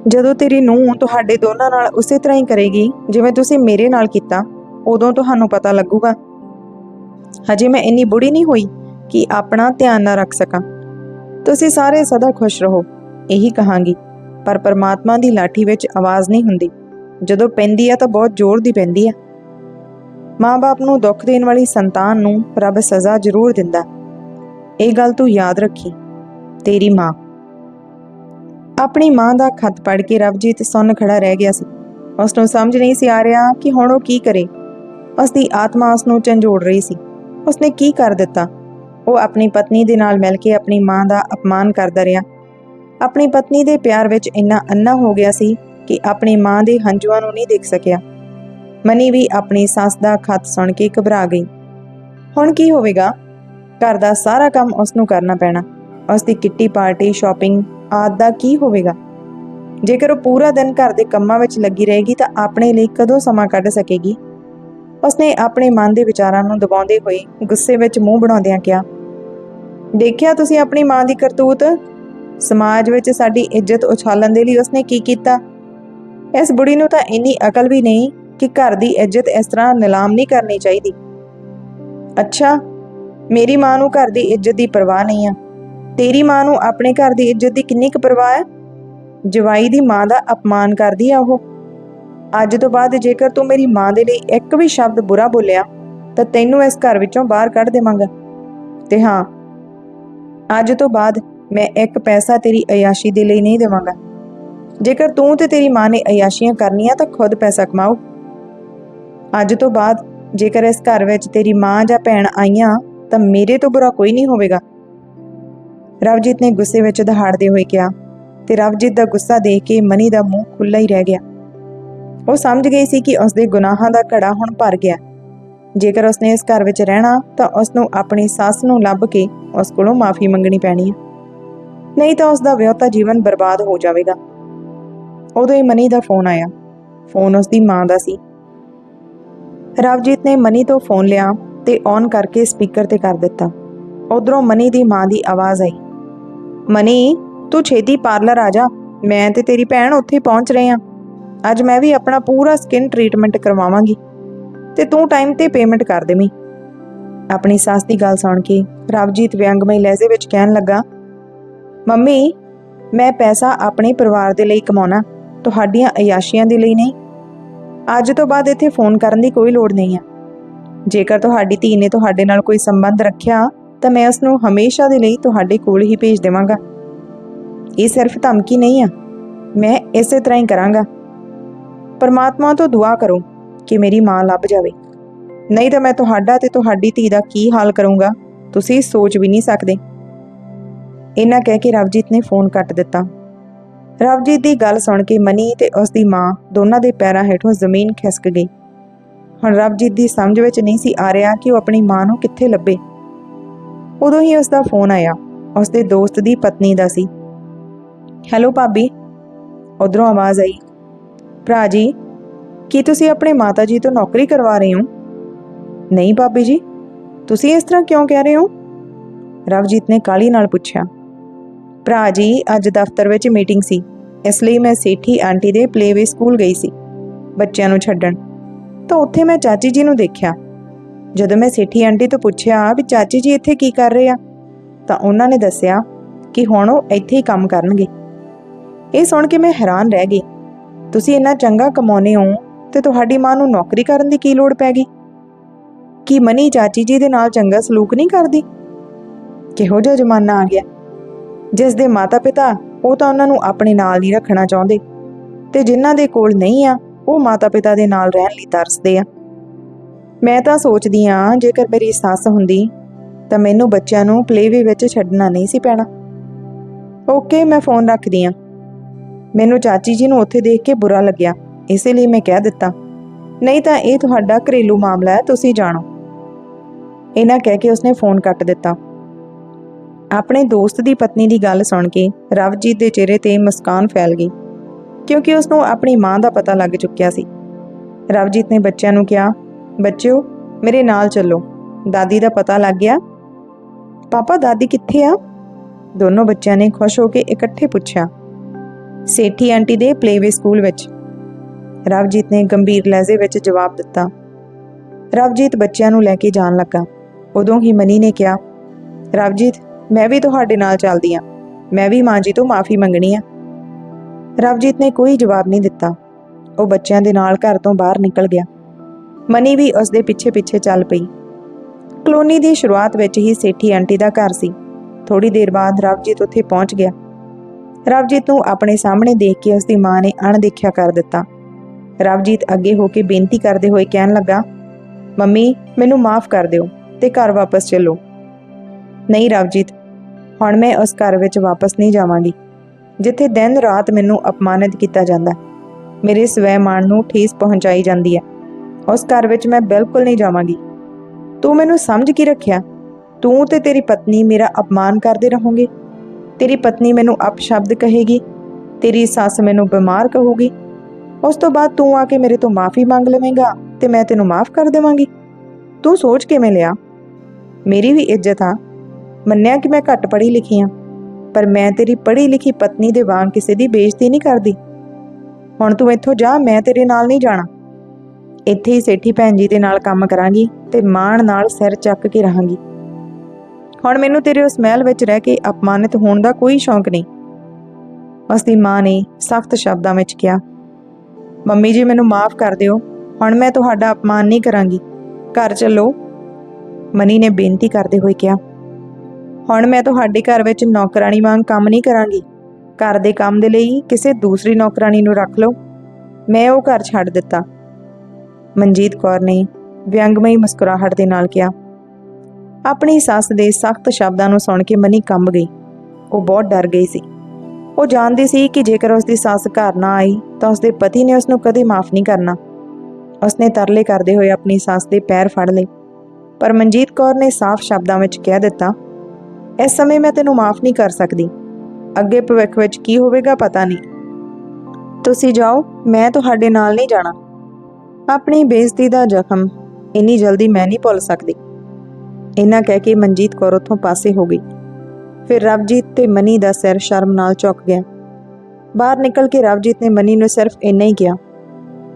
ਜਦੋਂ ਤੇਰੀ ਨੂੰਹ ਤੁਹਾਡੇ ਦੋਨਾਂ ਨਾਲ ਉਸੇ ਤਰ੍ਹਾਂ ਹੀ ਕਰੇਗੀ ਜਿਵੇਂ ਤੁਸੀਂ ਮੇਰੇ ਨਾਲ ਕੀਤਾ, ਉਦੋਂ ਤੁਹਾਨੂੰ ਪਤਾ ਲੱਗੂਗਾ। ਹਜੇ ਮੈਂ ਇੰਨੀ ਬੁੜੀ ਨਹੀਂ ਹੋਈ ਕਿ ਆਪਣਾ ਧਿਆਨ ਨਾ ਰੱਖ ਸਕਾਂ। ਤੁਸੀਂ ਸਾਰੇ ਸਦਾ ਖੁਸ਼ ਰਹੋ, ਇਹੀ ਕਹਾਂਗੀ। ਪਰ ਪਰਮਾਤਮਾ ਦੀ ਲਾਠੀ ਵਿੱਚ ਆਵਾਜ਼ ਨਹੀਂ ਹੁੰਦੀ। ਜਦੋਂ ਪੈਂਦੀ ਆ ਤਾਂ ਬਹੁਤ ਜ਼ੋਰ ਦੀ ਪੈਂਦੀ ਆ। ਮਾਂ-ਬਾਪ ਨੂੰ ਦੁੱਖ ਦੇਣ ਵਾਲੀ ਸੰਤਾਨ ਨੂੰ ਰੱਬ ਸਜ਼ਾ ਜ਼ਰੂਰ ਦਿੰਦਾ ਇਹ ਗੱਲ ਤੂੰ ਯਾਦ ਰੱਖੀ, ਤੇਰੀ ਮਾਂ। ਆਪਣੀ ਮਾਂ ਦਾ ਖੱਤ ਪੜ੍ਹ ਕੇ ਰਵਜੀਤ ਸੁੰਨ ਖੜਾ ਰਹਿ ਗਿਆ ਸੀ। ਉਸ ਨੂੰ ਸਮਝ ਨਹੀਂ ਸੀ ਆ ਰਿਹਾ ਕਿ ਹੁਣ ਉਹ ਕੀ ਕਰੇ। ਉਸ ਦੀ ਆਤਮਾ ਉਸ ਨੂੰ ਝੰਜੋੜ ਰਹੀ ਸੀ। ਉਸਨੇ ਕੀ ਕਰ ਦਿੱਤਾ? ਉਹ ਆਪਣੀ ਪਤਨੀ ਦੇ ਨਾਲ ਮਿਲ ਕੇ ਆਪਣੀ ਮਾਂ ਦਾ ਅਪਮਾਨ ਕਰਦਾ ਰਿਹਾ। ਆਪਣੀ ਪਤਨੀ ਦੇ ਪਿਆਰ ਵਿੱਚ ਇੰਨਾ ਅੰਨਾ ਹੋ ਗਿਆ ਸੀ ਕਿ ਆਪਣੀ ਮਾਂ ਦੇ ਹੰਝੂਆਂ ਨੂੰ ਨਹੀਂ ਦੇਖ ਸਕਿਆ। ਮਨੀ ਵੀ ਆਪਣੀ ਸੱਸ ਦਾ ਖੱਤ ਸੁਣ ਕੇ ਘਬਰਾ ਗਈ। ਹੁਣ ਕੀ ਹੋਵੇਗਾ? ਘਰ ਦਾ ਸਾਰਾ ਕੰਮ ਉਸ ਨੂੰ ਕਰਨਾ ਪੈਣਾ। ਉਸ ਦੀ ਕਿੱਟੀ ਪਾਰਟੀ, ਸ਼ਾਪਿੰਗ ਆਦਿ ਦਾ ਕੀ ਹੋਵੇਗਾ? ਜੇਕਰ ਉਹ ਪੂਰਾ ਦਿਨ ਘਰ ਦੇ ਕੰਮਾਂ ਵਿੱਚ ਲੱਗੀ ਰਹੇਗੀ ਤਾਂ ਆਪਣੇ ਲਈ ਕਦੋਂ ਸਮਾਂ ਕੱਢ ਸਕੇਗੀ? ਉਸਨੇ ਆਪਣੇ ਮਨ ਦੇ ਵਿਚਾਰਾਂ ਨੂੰ ਦਬਾਉਂਦੇ ਹੋਏ ਗੁੱਸੇ ਵਿੱਚ ਮੂੰਹ ਬਣਾਉਂਦਿਆਂ ਕਿਹਾ, ਦੇਖਿਆ ਤੁਸੀਂ ਆਪਣੀ ਮਾਂ ਦੀ ਕਰਤੂਤ? ਸਮਾਜ ਵਿੱਚ ਸਾਡੀ ਇੱਜ਼ਤ ਉਛਾਲਣ ਦੇ ਲਈ ਉਸਨੇ ਕੀ ਕੀਤਾ? ਇਸ ਬੁੜੀ ਨੂੰ ਤਾਂ ਇੰਨੀ ਅਕਲ ਵੀ ਨਹੀਂ ਕਿ ਘਰ ਦੀ ਇੱਜ਼ਤ ਇਸ ਤਰ੍ਹਾਂ ਨਿਲਾਮ ਨਹੀਂ ਕਰਨੀ ਚਾਹੀਦੀ। ਅੱਛਾ, ਮੇਰੀ ਮਾਂ ਨੂੰ ਘਰ ਦੀ ਇੱਜ਼ਤ ਦੀ ਪਰਵਾਹ ਨਹੀਂ ਆ। ਤੇਰੀ ਮਾਂ ਨੂੰ ਆਪਣੇ ਘਰ ਦੀ ਇੱਜ਼ਤ ਦੀ ਕਿੰਨੀ ਕੁ ਪਰਵਾਹ ਹੈ? ਜਵਾਈ ਦੀ ਮਾਂ ਦਾ ਅਪਮਾਨ ਕਰਦੀ ਆ ਉਹ। ਅੱਜ ਤੋਂ ਬਾਅਦ ਜੇਕਰ ਤੂੰ ਮੇਰੀ ਮਾਂ ਦੇ ਲਈ ਇੱਕ ਵੀ ਸ਼ਬਦ ਬੁਰਾ ਬੋਲਿਆ, ਤਾਂ ਤੈਨੂੰ ਇਸ ਘਰ ਵਿੱਚੋਂ ਬਾਹਰ ਕੱਢ ਦੇਵਾਂਗਾ। ਤੇ ਹਾਂ, ਅੱਜ ਤੋਂ ਬਾਅਦ ਮੈਂ ਇੱਕ ਪੈਸਾ ਤੇਰੀ ਅਯਾਸ਼ੀ ਦੇ ਲਈ ਨਹੀਂ ਦੇਵਾਂਗਾ। ਜੇਕਰ ਤੂੰ ਤੇ ਤੇਰੀ ਮਾਂ ਨੇ ਅਯਾਸ਼ੀਆਂ ਕਰਨੀਆਂ ਤਾਂ ਖੁਦ ਪੈਸਾ ਕਮਾਓ। ਅੱਜ ਤੋਂ ਬਾਅਦ ਜੇਕਰ ਇਸ ਘਰ ਵਿੱਚ ਤੇਰੀ ਮਾਂ ਜਾਂ ਭੈਣ ਆਈਆਂ, ਤਾਂ ਮੇਰੇ ਤੋਂ ਬੁਰਾ ਕੋਈ ਨਹੀਂ ਹੋਵੇਗਾ। ਰਵਜੀਤ ਨੇ ਗੁੱਸੇ ਵਿੱਚ ਦਹਾੜਦੇ ਹੋਏ ਕਿਹਾ ਤੇ ਰਵਜੀਤ ਦਾ ਗੁੱਸਾ ਦੇਖ ਕੇ ਮਨੀ ਦਾ ਮੂੰਹ ਖੁੱਲਾ ਹੀ ਰਹਿ ਗਿਆ। ਉਹ ਸਮਝ ਗਈ ਸੀ ਕਿ ਉਸ ਦੇ ਗੁਨਾਹਾਂ ਦਾ ਘੜਾ ਹੁਣ ਭਰ ਗਿਆ। ਜੇਕਰ ਉਸਨੇ ਇਸ ਘਰ ਵਿੱਚ ਰਹਿਣਾ, ਤਾਂ ਉਸ ਨੂੰ ਆਪਣੀ ਸੱਸ ਨੂੰ ਲੱਭ ਕੇ ਉਸ ਕੋਲੋਂ ਮਾਫੀ ਮੰਗਣੀ ਪੈਣੀ ਹੈ ਨਹੀਂ ਤਾਂ ਉਸ ਦਾ ਵਿਆਹਤਾ ਜੀਵਨ ਬਰਬਾਦ ਹੋ ਜਾਵੇਗਾ। ਉਦੋਂ ਹੀ ਮਨੀ ਦਾ ਫੋਨ ਆਇਆ। ਫੋਨ ਉਸ ਦੀ ਮਾਂ ਦਾ ਸੀ। ਰਵਜੀਤ ਨੇ ਮਨੀ ਤੋਂ ਫੋਨ ਲਿਆ ਤੇ ਔਨ ਕਰਕੇ ਸਪੀਕਰ ਤੇ ਕਰ ਦਿੱਤਾ। ਉਧਰੋਂ ਮਨੀ ਦੀ ਮਾਂ ਦੀ ਆਵਾਜ਼ ਆਈ। ਮਨੀ, ਤੂੰ ਛੇਤੀ ਪਾਰਲਰ ਆ ਜਾ। ਮੈਂ ਤੇ ਤੇਰੀ ਭੈਣ ਉੱਥੇ ਪਹੁੰਚ ਰਹੇ ਹਾਂ। ਅੱਜ ਮੈਂ ਵੀ ਆਪਣਾ ਪੂਰਾ ਸਕਿਨ ਟ੍ਰੀਟਮੈਂਟ ਕਰਵਾਵਾਂਗੀ ਤੇ ਤੂੰ ਟਾਈਮ ਤੇ ਪੇਮੈਂਟ ਕਰ ਦੇਵੀਂ। ਆਪਣੀ ਸੱਸ ਦੀ ਗੱਲ ਸੁਣ ਕੇ ਰਵਜੀਤ ਵਿਅੰਗਮਈ ਲਹਿਜ਼ੇ ਵਿੱਚ ਕਹਿਣ ਲੱਗਾ, ਮੰਮੀ, ਮੈਂ ਪੈਸਾ ਆਪਣੇ ਪਰਿਵਾਰ ਦੇ ਲਈ ਕਮਾਉਣਾ, ਤੁਹਾਡੀਆਂ ਅਯਾਸ਼ੀਆਂ ਦੇ ਲਈ ਨਹੀਂ ਅੱਜ ਤੋਂ ਬਾਅਦ ਇੱਥੇ ਫੋਨ ਕਰਨ ਦੀ ਕੋਈ ਲੋੜ ਨਹੀਂ ਹੈ। ਜੇਕਰ ਤੁਹਾਡੀ ਧੀ ਨੇ ਤੁਹਾਡੇ ਨਾਲ ਕੋਈ ਸੰਬੰਧ ਰੱਖਿਆ, ਤਾਂ ਮੈਂ ਉਸ ਨੂੰ ਹਮੇਸ਼ਾ ਦੇ ਲਈ ਤੁਹਾਡੇ ਕੋਲ ਹੀ ਭੇਜ ਦੇਵਾਂਗਾ। ਇਹ ਸਿਰਫ ਧਮਕੀ ਨਹੀਂ ਆ ਮੈਂ ਇਸੇ ਤਰ੍ਹਾਂ ਹੀ ਕਰਾਂਗਾ। ਪਰਮਾਤਮਾ ਤੋਂ ਦੁਆ ਕਰੋ ਕਿ ਮੇਰੀ ਮਾਂ ਲੱਭ ਜਾਵੇ। ਨਹੀਂ ਤਾਂ ਮੈਂ ਤੁਹਾਡਾ ਤੇ ਤੁਹਾਡੀ ਧੀ ਦਾ ਕੀ ਹਾਲ ਕਰੂੰਗਾ, ਤੁਸੀਂ ਸੋਚ ਵੀ ਨਹੀਂ ਸਕਦੇ। ਇਹਨਾਂ ਕਹਿ ਕੇ ਰਵਜੀਤ ਨੇ ਫੋਨ ਕੱਟ ਦਿੱਤਾ। ਰਵਜੀਤ ਦੀ ਗੱਲ ਸੁਣ ਕੇ ਮਨੀ ਤੇ ਉਸ ਦੀ ਮਾਂ ਦੋਨਾਂ ਦੇ ਪੈਰਾਂ ਹੇਠੋਂ ਜ਼ਮੀਨ ਖਿਸਕ ਗਈ। ਹੁਣ ਰਵਜੀਤ ਦੀ ਸਮਝ ਵਿੱਚ ਨਹੀਂ ਸੀ ਆ ਰਿਹਾ ਕਿ ਉਹ ਆਪਣੀ ਮਾਂ ਨੂੰ ਕਿੱਥੇ ਲੱਭੇ। ਉਦੋਂ ਹੀ ਉਸ ਦਾ ਫੋਨ ਆਇਆ। ਉਸ ਦੇ ਦੋਸਤ ਦੀ ਪਤਨੀ ਦਾ ਸੀ। ਹੈਲੋ ਭਾਬੀ। ਉਧਰੋਂ ਆਵਾਜ਼ ਆਈ। ਭਰਾ ਜੀ, ਕੀ ਤੁਸੀਂ ਆਪਣੇ ਮਾਤਾ ਜੀ ਤੋਂ ਨੌਕਰੀ ਕਰਵਾ ਰਹੇ ਹੋ? ਨਹੀਂ ਭਾਬੀ ਜੀ। ਤੁਸੀਂ ਇਸ ਤਰ੍ਹਾਂ ਕਿਉਂ ਕਹਿ ਰਹੇ ਹੋ? ਰਵਜੀਤ ਨੇ ਕਾਲੀ ਨਾਲ ਪੁੱਛਿਆ। ਭਰਾ ਜੀ ਅੱਜ ਦਫ਼ਤਰ ਵਿੱਚ ਮੀਟਿੰਗ ਸੀ। ਇਸ ਲਈ ਮੈਂ ਸੇਠੀ ਆਂਟੀ ਦੇ ਪਲੇਵੇ ਸਕੂਲ ਗਈ ਸੀ, ਬੱਚਿਆਂ ਨੂੰ ਛੱਡਣ। ਤਾਂ ਉੱਥੇ ਮੈਂ ਚਾਚੀ ਜੀ ਨੂੰ ਦੇਖਿਆ। ਜਦੋਂ ਮੈਂ ਸੇਠੀ ਆਂਟੀ ਤੋਂ ਪੁੱਛਿਆ ਵੀ ਚਾਚੀ ਜੀ ਇੱਥੇ ਕੀ ਕਰ ਰਹੇ ਆ, ਤਾਂ ਉਹਨਾਂ ਨੇ ਦੱਸਿਆ ਕਿ ਹੁਣ ਉਹ ਇੱਥੇ ਹੀ ਕੰਮ ਕਰਨਗੇ। ਇਹ ਸੁਣ ਕੇ ਮੈਂ ਹੈਰਾਨ ਰਹਿ ਗਈ। ਤੁਸੀਂ ਇੰਨਾ ਚੰਗਾ ਕਮਾਉਨੇ ਹੋ ਤੇ ਤੁਹਾਡੀ ਮਾਂ ਨੂੰ ਨੌਕਰੀ ਕਰਨ ਦੀ ਕੀ ਲੋੜ ਪੈ ਗਈ? ਕੀ ਮਨੀ ਚਾਚੀ ਜੀ ਦੇ ਨਾਲ ਚੰਗਾ ਸਲੂਕ ਨਹੀਂ ਕਰਦੀ? ਕਿਹੋ ਜਿਹਾ ਜ਼ਮਾਨਾ ਆ ਗਿਆ। ਜਿਸ ਦੇ ਮਾਤਾ-ਪਿਤਾ ਉਹ ਤਾਂ ਉਹਨਾਂ ਨੂੰ ਆਪਣੇ ਨਾਲ ਨਹੀਂ ਰੱਖਣਾ ਚਾਹੁੰਦੇ ਤੇ ਜਿਨ੍ਹਾਂ ਦੇ ਕੋਲ ਨਹੀਂ ਆ, ਉਹ ਮਾਤਾ-ਪਿਤਾ ਦੇ ਨਾਲ ਰਹਿਣ ਲਈ ਤਰਸਦੇ ਆ। ਮੈਂ ਤਾਂ ਸੋਚਦੀ ਆ ਜੇਕਰ ਮੇਰੀ ਸੱਸ ਹੁੰਦੀ, ਤਾਂ ਮੈਨੂੰ ਬੱਚਿਆਂ ਨੂੰ ਪਲੇਵੇ ਵਿੱਚ ਛੱਡਣਾ ਨਹੀਂ ਸੀ ਪੈਣਾ। ਓਕੇ, ਮੈਂ ਫੋਨ ਰੱਖਦੀ ਆ ਮੈਨੂੰ ਚਾਚੀ ਜੀ ਨੂੰ ਉੱਥੇ ਦੇਖ ਕੇ ਬੁਰਾ ਲੱਗਿਆ, ਇਸੇ ਲਈ ਮੈਂ ਕਹਿ ਦਿੱਤਾ। ਨਹੀਂ ਤਾਂ ਇਹ ਤੁਹਾਡਾ ਘਰੇਲੂ ਮਾਮਲਾ ਹੈ, ਤੁਸੀਂ ਜਾਣੋ। ਇਹਨਾਂ ਕਹਿ ਕੇ ਉਸਨੇ ਫੋਨ ਕੱਟ ਦਿੱਤਾ। ਆਪਣੇ ਦੋਸਤ ਦੀ ਪਤਨੀ ਦੀ ਗੱਲ ਸੁਣ ਕੇ ਰਵਜੀਤ ਦੇ ਚਿਹਰੇ ਤੇ ਮੁਸਕਾਨ ਫੈਲ ਗਈ, ਕਿਉਂਕਿ ਉਸ ਨੂੰ ਆਪਣੀ ਮਾਂ ਦਾ ਪਤਾ ਲੱਗ ਚੁੱਕਿਆ ਸੀ। ਰਵਜੀਤ ਨੇ ਬੱਚਿਆਂ ਨੂੰ ਕਿਹਾ, ਬੱਚਿਓ, ਮੇਰੇ ਨਾਲ ਚੱਲੋ। ਦਾਦੀ ਦਾ ਪਤਾ ਲੱਗ ਗਿਆ। ਪਾਪਾ, ਦਾਦੀ ਕਿੱਥੇ ਆ? ਦੋਨੋਂ ਬੱਚਿਆਂ ਨੇ ਖੁਸ਼ ਹੋ ਕੇ ਇਕੱਠੇ ਪੁੱਛਿਆ। ਸੇਠੀ ਆਂਟੀ ਦੇ ਪਲੇਵੇ ਸਕੂਲ ਵਿੱਚ। ਰਵਜੀਤ ਨੇ ਗੰਭੀਰ ਲਹਿਜ਼ੇ ਵਿੱਚ ਜਵਾਬ ਦਿੱਤਾ। ਰਵਜੀਤ ਬੱਚਿਆਂ ਨੂੰ ਲੈ ਕੇ ਜਾਣ ਲੱਗਾ। ਉਦੋਂ ਹੀ ਮਨੀ ਨੇ ਕਿਹਾ, ਰਵਜੀਤ ਮੈਂ ਵੀ ਤੁਹਾਡੇ ਨਾਲ ਚੱਲਦੀ ਆ। ਮੈਂ ਵੀ ਮਾਂ ਜੀ ਤੋਂ ਮਾਫੀ ਮੰਗਣੀ ਆ। ਰਵਜੀਤ ਨੇ ਕੋਈ ਜਵਾਬ ਨਹੀਂ ਦਿੱਤਾ। ਉਹ ਬੱਚਿਆਂ ਦੇ ਨਾਲ ਘਰ ਤੋਂ ਬਾਹਰ ਨਿਕਲ ਗਿਆ। ਮਨੀ ਵੀ ਉਸ ਦੇ ਪਿੱਛੇ ਪਿੱਛੇ ਚੱਲ ਪਈ। ਕਲੋਨੀ ਦੀ ਸ਼ੁਰੂਆਤ ਵਿੱਚ ਹੀ ਸੇਠੀ ਆਂਟੀ ਦਾ ਘਰ ਸੀ। ਥੋੜੀ ਦੇਰ ਬਾਅਦ ਰਵਜੀਤ ਉੱਥੇ ਪਹੁੰਚ ਗਿਆ। ਰਵਜੀਤ ਨੂੰ ਆਪਣੇ ਸਾਹਮਣੇ ਦੇਖ ਕੇ ਉਸ ਦੀ ਮਾਂ ਨੇ ਅਣਦੇਖਿਆ ਕਰ ਦਿੱਤਾ। ਰਵਜੀਤ ਅੱਗੇ ਹੋ ਕੇ ਬੇਨਤੀ ਕਰਦੇ ਹੋਏ ਕਹਿਣ ਲੱਗਾ, ਮੰਮੀ, ਮੈਨੂੰ ਮਾਫ ਕਰ ਦਿਓ ਤੇ ਘਰ ਵਾਪਸ ਚੱਲੋ। ਨਹੀਂ, ਰਵਜੀਤ ਹੁਣ ਮੈਂ ਉਸ ਘਰ ਵਿੱਚ ਵਾਪਸ ਨਹੀਂ ਜਾਵਾਂਗੀ, ਜਿੱਥੇ ਦਿਨ ਰਾਤ ਮੈਨੂੰ ਅਪਮਾਨਿਤ ਕੀਤਾ ਜਾਂਦਾ ਮੇਰੇ ਸਵੈ ਮਾਣ ਨੂੰ ਠੇਸ ਪਹੁੰਚਾਈ ਜਾਂਦੀ ਹੈ। ਉਸ ਘਰ ਵਿੱਚ ਮੈਂ ਬਿਲਕੁਲ ਨਹੀਂ ਜਾਵਾਂਗੀ। ਤੂੰ ਮੈਨੂੰ ਸਮਝ ਕੀ ਰੱਖਿਆ? ਤੂੰ ਤੇ ਤੇਰੀ ਪਤਨੀ ਮੇਰਾ ਅਪਮਾਨ ਕਰਦੇ ਰਹੋਗੇ? ਤੇਰੀ ਪਤਨੀ ਮੈਨੂੰ ਅਪਸ਼ਬਦ ਕਹੇਗੀ? ਤੇਰੀ ਸੱਸ ਮੈਨੂੰ ਬਿਮਾਰ ਕਹੂਗੀ? ਉਸ ਤੋਂ ਬਾਅਦ ਤੂੰ ਆ ਕੇ ਮੇਰੇ ਤੋਂ ਮਾਫੀ ਮੰਗ ਲਵੇਂਗਾ ਤੇ ਮੈਂ ਤੈਨੂੰ ਮਾਫ ਕਰ ਦੇਵਾਂਗੀ? ਤੂੰ ਸੋਚ ਕਿਵੇਂ ਲਿਆ? ਮੇਰੀ ਵੀ ਇੱਜ਼ਤ ਆ। ਮੰਨਿਆ ਕਿ ਮੈਂ ਘੱਟ ਪੜ੍ਹੀ ਲਿਖੀ ਹਾਂ ਪਰ ਮੈਂ ਤੇਰੀ ਪੜ੍ਹੀ ਲਿਖੀ ਪਤਨੀ ਦੇ ਵਾਂਗ ਕਿਸੇ ਦੀ ਬੇਇੱਜ਼ਤੀ ਨਹੀਂ ਕਰਦੀ। ਹੁਣ ਤੂੰ ਇੱਥੋਂ ਜਾ, ਮੈਂ ਤੇਰੇ ਨਾਲ ਨਹੀਂ ਜਾਣਾ। ਇੱਥੇ ਹੀ ਸੇਠੀ ਭੈਣ ਜੀ ਦੇ ਨਾਲ ਕੰਮ ਕਰਾਂਗੀ ਤੇ ਮਾਣ ਨਾਲ ਸਿਰ ਚੱਕ ਕੇ ਰਹਾਂਗੀ। ਹੁਣ ਮੈਨੂੰ ਤੇਰੇ ਉਸ ਮਹਿਲ ਵਿੱਚ ਰਹਿ ਕੇ ਅਪਮਾਨਿਤ ਹੋਣ ਦਾ ਕੋਈ ਸ਼ੌਂਕ ਨਹੀਂ। ਉਸ ਦੀ ਮਾਂ ਨੇ ਸਖਤ ਸ਼ਬਦਾਂ ਵਿੱਚ ਕਿਹਾ, ਮੰਮੀ ਜੀ, ਮੈਨੂੰ ਮਾਫ ਕਰ ਦਿਓ, ਹੁਣ ਮੈਂ ਤੁਹਾਡਾ ਅਪਮਾਨ ਨਹੀਂ ਕਰਾਂਗੀ। ਘਰ ਚੱਲੋ। ਮਨੀ ਨੇ ਬੇਨਤੀ ਕਰਦੇ ਹੋਏ ਕਿਹਾ ਹੁਣ ਮੈਂ ਤੁਹਾਡੇ ਘਰ ਵਿੱਚ ਨੌਕਰਾਨੀ ਵਾਂਗ ਕੰਮ ਨਹੀਂ ਕਰਾਂਗੀ। ਘਰ ਦੇ ਕੰਮ ਦੇ ਲਈ ਕਿਸੇ ਦੂਸਰੀ ਨੌਕਰਾਨੀ ਨੂੰ ਰੱਖ ਲਓ। ਮੈਂ ਉਹ ਘਰ ਛੱਡ ਦਿੱਤਾ। ਮਨਜੀਤ ਕੌਰ ਨੇ ਵਿਅੰਗਮਈ ਮੁਸਕਰਾਹਟ ਦੇ ਨਾਲ ਕਿਹਾ। ਆਪਣੀ ਸੱਸ ਦੇ ਸਖਤ ਸ਼ਬਦਾਂ ਨੂੰ ਸੁਣ ਕੇ ਮਨੀ ਕੰਬ ਗਈ। ਉਹ ਬਹੁਤ ਡਰ ਗਈ ਸੀ। ਉਹ ਜਾਣਦੀ ਸੀ ਕਿ ਜੇਕਰ ਉਸ ਦੀ ਸੱਸ ਘਰ ਨਾ ਆਈ ਤਾਂ ਉਸ ਦੇ ਪਤੀ ਨੇ ਉਸ ਨੂੰ ਕਦੇ ਮਾਫ ਨਹੀਂ ਕਰਨਾ। ਉਸਨੇ ਤਰਲੇ ਕਰਦੇ ਹੋਏ ਆਪਣੀ ਸੱਸ ਦੇ ਪੈਰ ਫੜ ਲਏ। ਪਰ ਮਨਜੀਤ ਕੌਰ ਨੇ ਸਾਫ਼ ਸ਼ਬਦਾਂ ਵਿੱਚ ਕਹਿ ਦਿੱਤਾ ਇਸ ਸਮੇਂ ਮੈਂ ਤੈਨੂੰ ਮਾਫ ਨਹੀਂ ਕਰ ਸਕਦੀ। ਅੱਗੇ ਭਵਿੱਖ ਵਿੱਚ ਕੀ ਹੋਵੇਗਾ ਪਤਾ ਨਹੀਂ। ਤੁਸੀਂ ਜਾਓ, ਮੈਂ ਤੁਹਾਡੇ ਨਾਲ ਨਹੀਂ ਜਾਣਾ। ਆਪਣੀ ਬੇਇੱਜ਼ਤੀ ਦਾ ਜ਼ਖਮ ਇੰਨੀ ਜਲਦੀ ਮੈਂ ਨਹੀਂ ਭੁੱਲ ਸਕਦੀ। ਇਹਨਾਂ ਕਹਿ ਕੇ ਮਨਜੀਤ ਕੌਰ ਉੱਥੋਂ ਪਾਸੇ ਹੋ ਗਈ। ਫਿਰ ਰਵਜੀਤ ਤੇ ਮਨੀ ਦਾ ਸਿਰ ਸ਼ਰਮ ਨਾਲ ਝੁਕ ਗਿਆ। ਬਾਹਰ ਨਿਕਲ ਕੇ ਰਵਜੀਤ ਨੇ ਮਨੀ ਨੂੰ ਸਿਰਫ ਇੰਨਾ ਹੀ ਕਿਹਾ,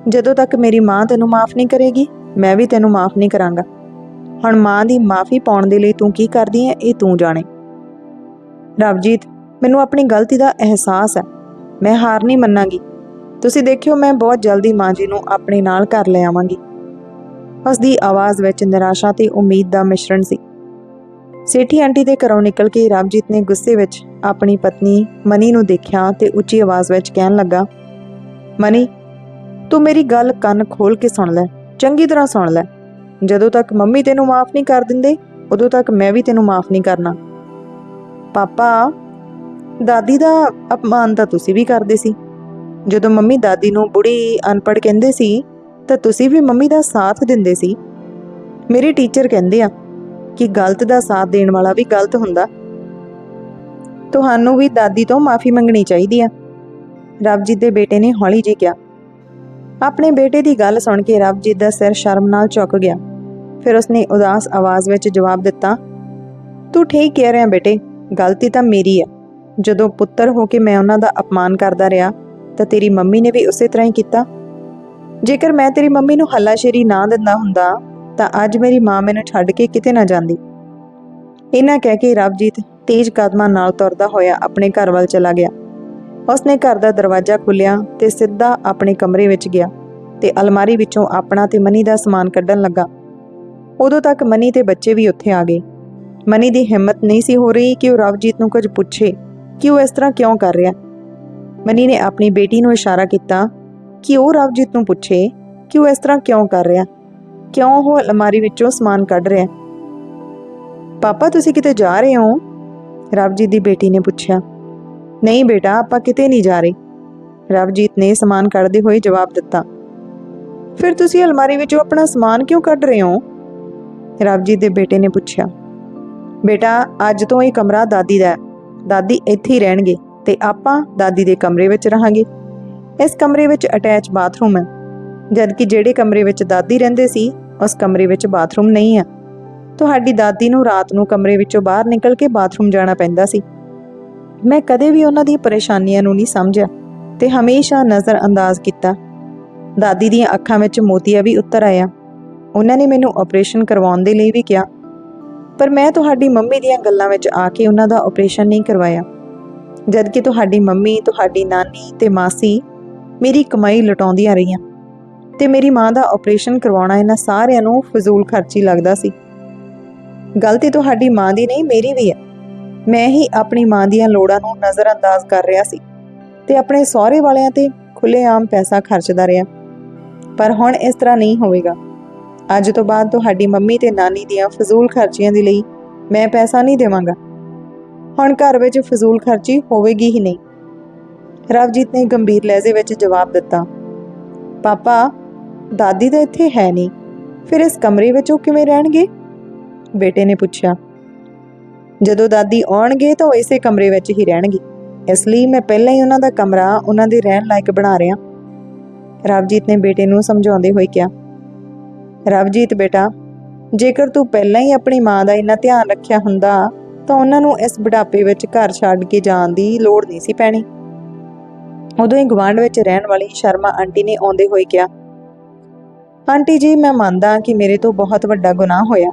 ਜਦੋਂ ਤੱਕ ਮੇਰੀ ਮਾਂ ਤੈਨੂੰ ਮਾਫ ਨਹੀਂ ਕਰੇਗੀ, ਮੈਂ ਵੀ ਤੈਨੂੰ ਮਾਫ ਨਹੀਂ ਕਰਾਂਗਾ। ਹੁਣ ਮਾਂ ਦੀ ਮਾਫੀ ਪਾਉਣ ਦੇ ਲਈ ਤੂੰ ਕੀ ਕਰਦੀ ਹੈ, ਇਹ ਤੂੰ ਜਾਣੇ। ਰਵਜੀਤ, ਮੈਨੂੰ ਆਪਣੀ ਗਲਤੀ ਦਾ ਅਹਿਸਾਸ ਹੈ। ਮੈਂ ਹਾਰ ਨਹੀਂ ਮੰਨਾਂਗੀ। ਤੁਸੀਂ ਦੇਖਿਓ, ਮੈਂ ਬਹੁਤ ਜਲਦੀ ਮਾਂ ਜੀ ਨੂੰ ਆਪਣੇ ਨਾਲ ਘਰ ਲੈ ਆਵਾਂਗੀ। ਉਸ ਦੀ ਆਵਾਜ਼ ਵਿੱਚ ਨਿਰਾਸ਼ਾ ਤੇ ਉਮੀਦ ਦਾ ਮਿਸ਼ਰਣ ਸੀ। ਸੇਠੀ ਆਂਟੀ ਦੇ ਘਰੋਂ ਨਿਕਲ ਕੇ ਰਵਜੀਤ ਨੇ ਗੁੱਸੇ ਵਿੱਚ ਆਪਣੀ ਪਤਨੀ ਮਨੀ ਨੂੰ ਦੇਖਿਆ ਤੇ ਉੱਚੀ ਆਵਾਜ਼ ਵਿੱਚ ਕਹਿਣ ਲੱਗਾ, ਮਨੀ, ਤੂੰ ਮੇਰੀ ਗੱਲ ਕੰਨ ਖੋਲ ਕੇ ਸੁਣ ਲੈ, ਚੰਗੀ ਤਰ੍ਹਾਂ ਸੁਣ ਲੈ। ਜਦੋਂ ਤੱਕ ਮੰਮੀ ਤੈਨੂੰ ਮਾਫ ਨਹੀਂ ਕਰ ਦਿੰਦੇ, ਉਦੋਂ ਤੱਕ ਮੈਂ ਵੀ ਤੈਨੂੰ ਮਾਫ ਨਹੀਂ ਕਰਨਾ। ਪਾਪਾ, ਦਾਦੀ ਦਾ ਅਪਮਾਨ ਤਾਂ ਤੁਸੀਂ ਵੀ ਕਰਦੇ ਸੀ। ਜਦੋਂ ਮੰਮੀ ਦਾਦੀ ਨੂੰ ਬੁੜੀ ਅਨਪੜ੍ਹ ਕਹਿੰਦੇ ਸੀ, ਤਾਂ ਤੁਸੀਂ ਵੀ ਮੰਮੀ ਦਾ ਸਾਥ ਦਿੰਦੇ ਸੀ। ਮੇਰੇ ਟੀਚਰ ਕਹਿੰਦੇ ਆ ਕਿ ਗਲਤ ਦਾ ਸਾਥ ਦੇਣ ਵਾਲਾ ਵੀ ਗਲਤ ਹੁੰਦਾ। ਤੁਹਾਨੂੰ ਵੀ ਦਾਦੀ ਤੋਂ ਮਾਫੀ ਮੰਗਣੀ ਚਾਹੀਦੀ ਆ। ਰਵਜੀਤ ਦੇ ਬੇਟੇ ਨੇ ਹੌਲੀ ਜਿਹੀ ਕਿਹਾ। ਆਪਣੇ ਬੇਟੇ ਦੀ ਗੱਲ ਸੁਣ ਕੇ ਰਵਜੀਤ ਦਾ ਸਿਰ ਸ਼ਰਮ ਨਾਲ ਝੁਕ ਗਿਆ। ਫਿਰ ਉਸਨੇ ਉਦਾਸ ਆਵਾਜ਼ ਵਿੱਚ ਜਵਾਬ ਦਿੱਤਾ, ਤੂੰ ਠੀਕ ਕਹਿ ਰਿਹਾ ਬੇਟੇ। ਗਲਤੀ ਤਾਂ ਮੇਰੀ ਹੈ ਜਦੋਂ ਪੁੱਤਰ ਹੋ ਕੇ ਮੈਂ ਉਹਨਾਂ ਦਾ ਅਪਮਾਨ ਕਰਦਾ ਰਿਹਾ, ਤਾਂ ਤੇਰੀ ਮੰਮੀ ਨੇ ਵੀ ਉਸੇ ਤਰ੍ਹਾਂ ਹੀ ਕੀਤਾ। ਜੇਕਰ ਮੈਂ ਤੇਰੀ ਮੰਮੀ ਨੂੰ ਹੱਲਾਸ਼ੇਰੀ ਨਾ ਦਿੰਦਾ ਹੁੰਦਾ, ਤਾਂ ਅੱਜ ਮੇਰੀ ਮਾਂ ਮੈਨੂੰ ਛੱਡ ਕੇ ਕਿਤੇ ਨਾ ਜਾਂਦੀ। ਇਹਨਾਂ ਕਹਿ ਕੇ ਰਵਜੀਤ ਤੇਜ਼ ਕਦਮਾਂ ਨਾਲ ਤੁਰਦਾ ਹੋਇਆ ਆਪਣੇ ਘਰ ਵੱਲ ਚਲਾ ਗਿਆ। ਉਸਨੇ ਘਰ ਦਾ ਦਰਵਾਜ਼ਾ ਖੁੱਲ੍ਹਿਆ ਤੇ ਸਿੱਧਾ ਆਪਣੇ ਕਮਰੇ ਵਿੱਚ ਗਿਆ ਤੇ ਅਲਮਾਰੀ ਵਿੱਚੋਂ ਆਪਣਾ ਤੇ ਮਨੀ ਦਾ ਸਮਾਨ ਕੱਢਣ ਲੱਗਾ। ਉਦੋਂ ਤੱਕ ਮਨੀ ਤੇ ਬੱਚੇ ਵੀ ਉੱਥੇ ਆ ਗਏ। ਮਨੀ ਦੀ ਹਿੰਮਤ ਨਹੀਂ ਸੀ ਹੋ ਰਹੀ ਕਿ ਉਹ ਰਵਜੀਤ ਨੂੰ ਕੁਝ ਪੁੱਛੇ ਕਿ ਉਹ ਇਸ ਤਰ੍ਹਾਂ ਕਿਉਂ ਕਰ ਰਿਹਾ। ਮਨੀ ਨੇ ਆਪਣੀ ਬੇਟੀ ਨੂੰ ਇਸ਼ਾਰਾ ਕੀਤਾ ਕਿ ਉਹ ਰਵਜੀਤ ਨੂੰ ਪੁੱਛੇ ਕਿ ਉਹ ਇਸ ਤਰ੍ਹਾਂ ਕਿਉਂ ਕਰ ਰਿਹਾ। ਕਿਉਂ ਉਹ ਅਲਮਾਰੀ ਵਿੱਚੋਂ ਸਮਾਨ ਕੱਢ ਰਿਹਾ। ਪਾਪਾ, ਤੁਸੀਂ ਕਿਤੇ ਜਾ ਰਹੇ ਹੋ? ਰਵਜੀਤ ਦੀ ਬੇਟੀ ਨੇ ਪੁੱਛਿਆ। ਨਹੀਂ ਬੇਟਾ, ਆਪਾਂ ਕਿਤੇ ਨਹੀਂ ਜਾ ਰਹੇ। ਰਵਜੀਤ ਨੇ ਸਮਾਨ ਕੱਢਦੇ ਹੋਏ ਜਵਾਬ ਦਿੱਤਾ। ਫਿਰ ਤੁਸੀਂ ਅਲਮਾਰੀ ਵਿੱਚੋਂ ਆਪਣਾ ਸਮਾਨ ਕਿਉਂ ਕੱਢ ਰਹੇ ਹੋ? ਰਵਜੀਤ ਦੇ ਬੇਟੇ ਨੇ ਪੁੱਛਿਆ। ਬੇਟਾ, ਅੱਜ ਤੋਂ ਇਹ ਕਮਰਾ ਦਾਦੀ ਦਾ ਦਾਦੀ ਇੱਥੇ ਹੀ ਰਹਿਣਗੇ ਤੇ ਆਪਾਂ ਦਾਦੀ ਦੇ ਕਮਰੇ ਵਿੱਚ ਰਹਾਂਗੇ। ਇਸ ਕਮਰੇ ਵਿੱਚ ਅਟੈਚ ਬਾਥਰੂਮ ਹੈ। ਜਦਕਿ ਜਿਹੜੇ ਕਮਰੇ ਵਿੱਚ ਦਾਦੀ ਰਹਿੰਦੇ ਸੀ, ਉਸ ਕਮਰੇ ਵਿੱਚ ਬਾਥਰੂਮ ਨਹੀਂ ਹੈ। ਤੁਹਾਡੀ ਦਾਦੀ ਨੂੰ ਰਾਤ ਨੂੰ ਕਮਰੇ ਵਿੱਚੋਂ ਬਾਹਰ ਨਿਕਲ ਕੇ ਬਾਥਰੂਮ ਜਾਣਾ ਪੈਂਦਾ ਸੀ। ਮੈਂ ਕਦੇ ਵੀ ਉਹਨਾਂ ਦੀਆਂ ਪਰੇਸ਼ਾਨੀਆਂ ਨੂੰ ਨਹੀਂ ਸਮਝਿਆ ਤੇ ਹਮੇਸ਼ਾ ਨਜ਼ਰ ਅੰਦਾਜ਼ ਕੀਤਾ। ਦਾਦੀ ਦੀਆਂ ਅੱਖਾਂ ਵਿੱਚ ਮੋਤੀਆ ਵੀ ਉੱਤਰ ਆਇਆ। ਉਹਨਾਂ ਨੇ ਮੈਨੂੰ ਆਪਰੇਸ਼ਨ ਕਰਵਾਉਣ ਦੇ ਲਈ ਵੀ ਕਿਹਾ। ਪਰ ਮੈਂ ਤੁਹਾਡੀ ਮੰਮੀ ਦੀਆਂ ਗੱਲਾਂ ਵਿੱਚ ਆ ਕੇ ਉਹਨਾਂ ਦਾ ਆਪਰੇਸ਼ਨ ਨਹੀਂ ਕਰਵਾਇਆ। ਜਦਕਿ ਤੁਹਾਡੀ ਮੰਮੀ, ਤੁਹਾਡੀ ਨਾਨੀ ਤੇ ਮਾਸੀ ਮੇਰੀ ਕਮਾਈ ਲਟਾਉਂਦੀਆਂ ਰਹੀਆਂ ਤੇ ਮੇਰੀ ਮਾਂ ਦਾ ਆਪਰੇਸ਼ਨ ਕਰਵਾਉਣਾ ਇਹਨਾਂ ਸਾਰਿਆਂ ਨੂੰ ਫਜ਼ੂਲ ਖਰਚੀ ਲੱਗਦਾ ਸੀ। ਗਲਤੀ ਤੁਹਾਡੀ ਮਾਂ ਦੀ ਨਹੀਂ, ਮੇਰੀ ਵੀ ਹੈ। ਮੈਂ ਹੀ ਆਪਣੀ ਮਾਂ ਦੀਆਂ ਲੋੜਾਂ ਨੂੰ ਨਜ਼ਰਅੰਦਾਜ਼ ਕਰ ਰਿਹਾ ਸੀ ਤੇ ਆਪਣੇ ਸਹੁਰੇ ਵਾਲਿਆਂ ਤੇ ਖੁੱਲੇਆਮ ਪੈਸਾ ਖਰਚਦਾ ਰਿਹਾ। ਪਰ ਹੁਣ ਇਸ ਤਰ੍ਹਾਂ ਨਹੀਂ ਹੋਵੇਗਾ। ਅੱਜ ਤੋਂ ਬਾਅਦ ਤੁਹਾਡੀ ਮੰਮੀ ਤੇ ਨਾਨੀ ਦੀਆਂ ਫਜ਼ੂਲ ਖਰਚੀਆਂ ਦੇ ਲਈ ਮੈਂ ਪੈਸਾ ਨਹੀਂ ਦੇਵਾਂਗਾ। ਹੁਣ ਘਰ ਵਿੱਚ ਫਜ਼ੂਲ ਖਰਚੀ ਹੋਵੇਗੀ ਹੀ ਨਹੀਂ। ਰਵਜੀਤ ਨੇ ਗੰਭੀਰ ਲਹਿਜੇ ਵਿੱਚ ਜਵਾਬ ਦਿੱਤਾ। ਪਾਪਾ, ਦਾਦੀ ਤਾਂ ਇੱਥੇ ਹੈ ਨਹੀਂ। ਫਿਰ ਇਸ ਕਮਰੇ ਵਿੱਚ ਉਹ ਕਿਵੇਂ ਰਹਿਣਗੇ? ਬੇਟੇ ਨੇ ਪੁੱਛਿਆ। ਜਦੋਂ ਦਾਦੀ ਆਉਣਗੇ ਤਾਂ ਉਹ ਇਸੇ ਕਮਰੇ ਵਿੱਚ ਹੀ ਰਹਿਣਗੇ। ਇਸ ਲਈ ਮੈਂ ਪਹਿਲਾਂ ਹੀ ਉਹਨਾਂ ਦਾ ਕਮਰਾ ਉਹਨਾਂ ਦੇ ਰਹਿਣ ਲਾਇਕ ਬਣਾ ਰਿਹਾ। ਰਵਜੀਤ ਨੇ ਬੇਟੇ ਨੂੰ ਸਮਝਾਉਂਦੇ ਹੋਏ ਕਿਹਾ ਰਵਜੀਤ ਬੇਟਾ, ਜੇਕਰ ਤੂੰ ਪਹਿਲਾਂ ਹੀ ਆਪਣੀ ਮਾਂ ਦਾ ਇੰਨਾ ਧਿਆਨ ਰੱਖਿਆ ਹੁੰਦਾ, ਤਾਂ ਉਹਨਾਂ ਨੂੰ ਇਸ ਬੁਢਾਪੇ ਵਿੱਚ ਘਰ ਛੱਡ ਕੇ ਜਾਣ ਦੀ ਲੋੜ ਨਹੀਂ ਸੀ ਪੈਣੀ। ਉਦੋਂ ਹੀ ਗਵਾਂਢ ਵਿੱਚ ਰਹਿਣ ਵਾਲੀ ਸ਼ਰਮਾ ਆਂਟੀ ਨੇ ਆਉਂਦੇ ਹੋਏ ਕਿਹਾ, ਆਂਟੀ ਜੀ, ਮੈਂ ਮੰਨਦਾ ਕਿ ਮੇਰੇ ਤੋਂ ਬਹੁਤ ਵੱਡਾ ਗੁਨਾਹ ਹੋਇਆ।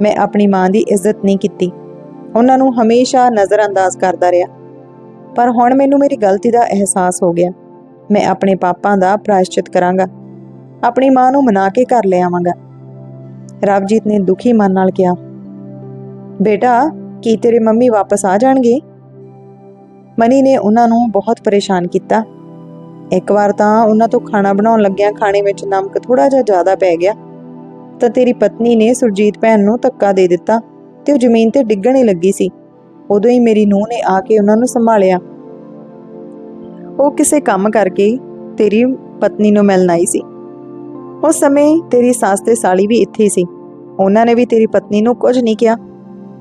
ਮੈਂ ਆਪਣੀ ਮਾਂ ਦੀ ਇੱਜ਼ਤ ਨਹੀਂ ਕੀਤੀ। ਉਹਨਾਂ ਨੂੰ ਹਮੇਸ਼ਾ ਨਜ਼ਰਅੰਦਾਜ਼ ਕਰਦਾ ਰਿਹਾ। ਪਰ ਹੁਣ ਮੈਨੂੰ ਮੇਰੀ ਗਲਤੀ ਦਾ ਅਹਿਸਾਸ ਹੋ ਗਿਆ। ਮੈਂ ਆਪਣੇ ਪਾਪਾਂ ਦਾ ਪ੍ਰਾਇਸ਼ਚਿਤ ਕਰਾਂਗਾ। ਆਪਣੀ ਮਾਂ ਨੂੰ ਮਨਾ ਕੇ ਘਰ ਲੈ ਆਵਾਂਗਾ। ਰਵਜੀਤ ਨੇ ਦੁਖੀ ਮਨ ਨਾਲ ਕਿਹਾ, ਬੇਟਾ, ਕੀ ਤੇਰੇ ਮੰਮੀ ਵਾਪਸ ਆ ਜਾਣਗੇ? ਮਨੀ ਨੇ ਉਹਨਾਂ ਨੂੰ ਬਹੁਤ ਪਰੇਸ਼ਾਨ ਕੀਤਾ। ਇੱਕ ਵਾਰ ਤਾਂ ਉਹਨਾਂ ਤੋਂ ਖਾਣਾ ਬਣਾਉਣ ਲੱਗਿਆ ਖਾਣੇ ਵਿੱਚ ਨਮਕ ਥੋੜਾ ਜਿਹਾ ਜ਼ਿਆਦਾ ਪੈ ਗਿਆ। ਤਾਂ ਤੇਰੀ ਪਤਨੀ ਨੇ ਸੁਰਜੀਤ ਭੈਣ ਨੂੰ ਧੱਕਾ ਦੇ ਦਿੱਤਾ ਤੇ ਉਹ ਜ਼ਮੀਨ ਤੇ ਡਿੱਗਣ ਹੀ ਲੱਗੀ ਸੀ। ਉਦੋਂ ਹੀ ਮੇਰੀ ਨੂੰਹ ਨੇ ਆ ਕੇ ਉਹਨਾਂ ਨੂੰ ਸੰਭਾਲਿਆ। ਉਹ ਕਿਸੇ ਕੰਮ ਕਰਕੇ ਤੇਰੀ ਪਤਨੀ ਨੂੰ ਮਿਲਣ ਆਈ ਸੀ। ਉਸ ਸਮੇਂ ਤੇਰੀ ਸੱਸ ਤੇ ਸਾਲੀ ਵੀ ਇੱਥੇ ਸੀ। ਉਹਨਾਂ ਨੇ ਵੀ ਤੇਰੀ ਪਤਨੀ ਨੂੰ ਕੁਝ ਨਹੀਂ ਕਿਹਾ।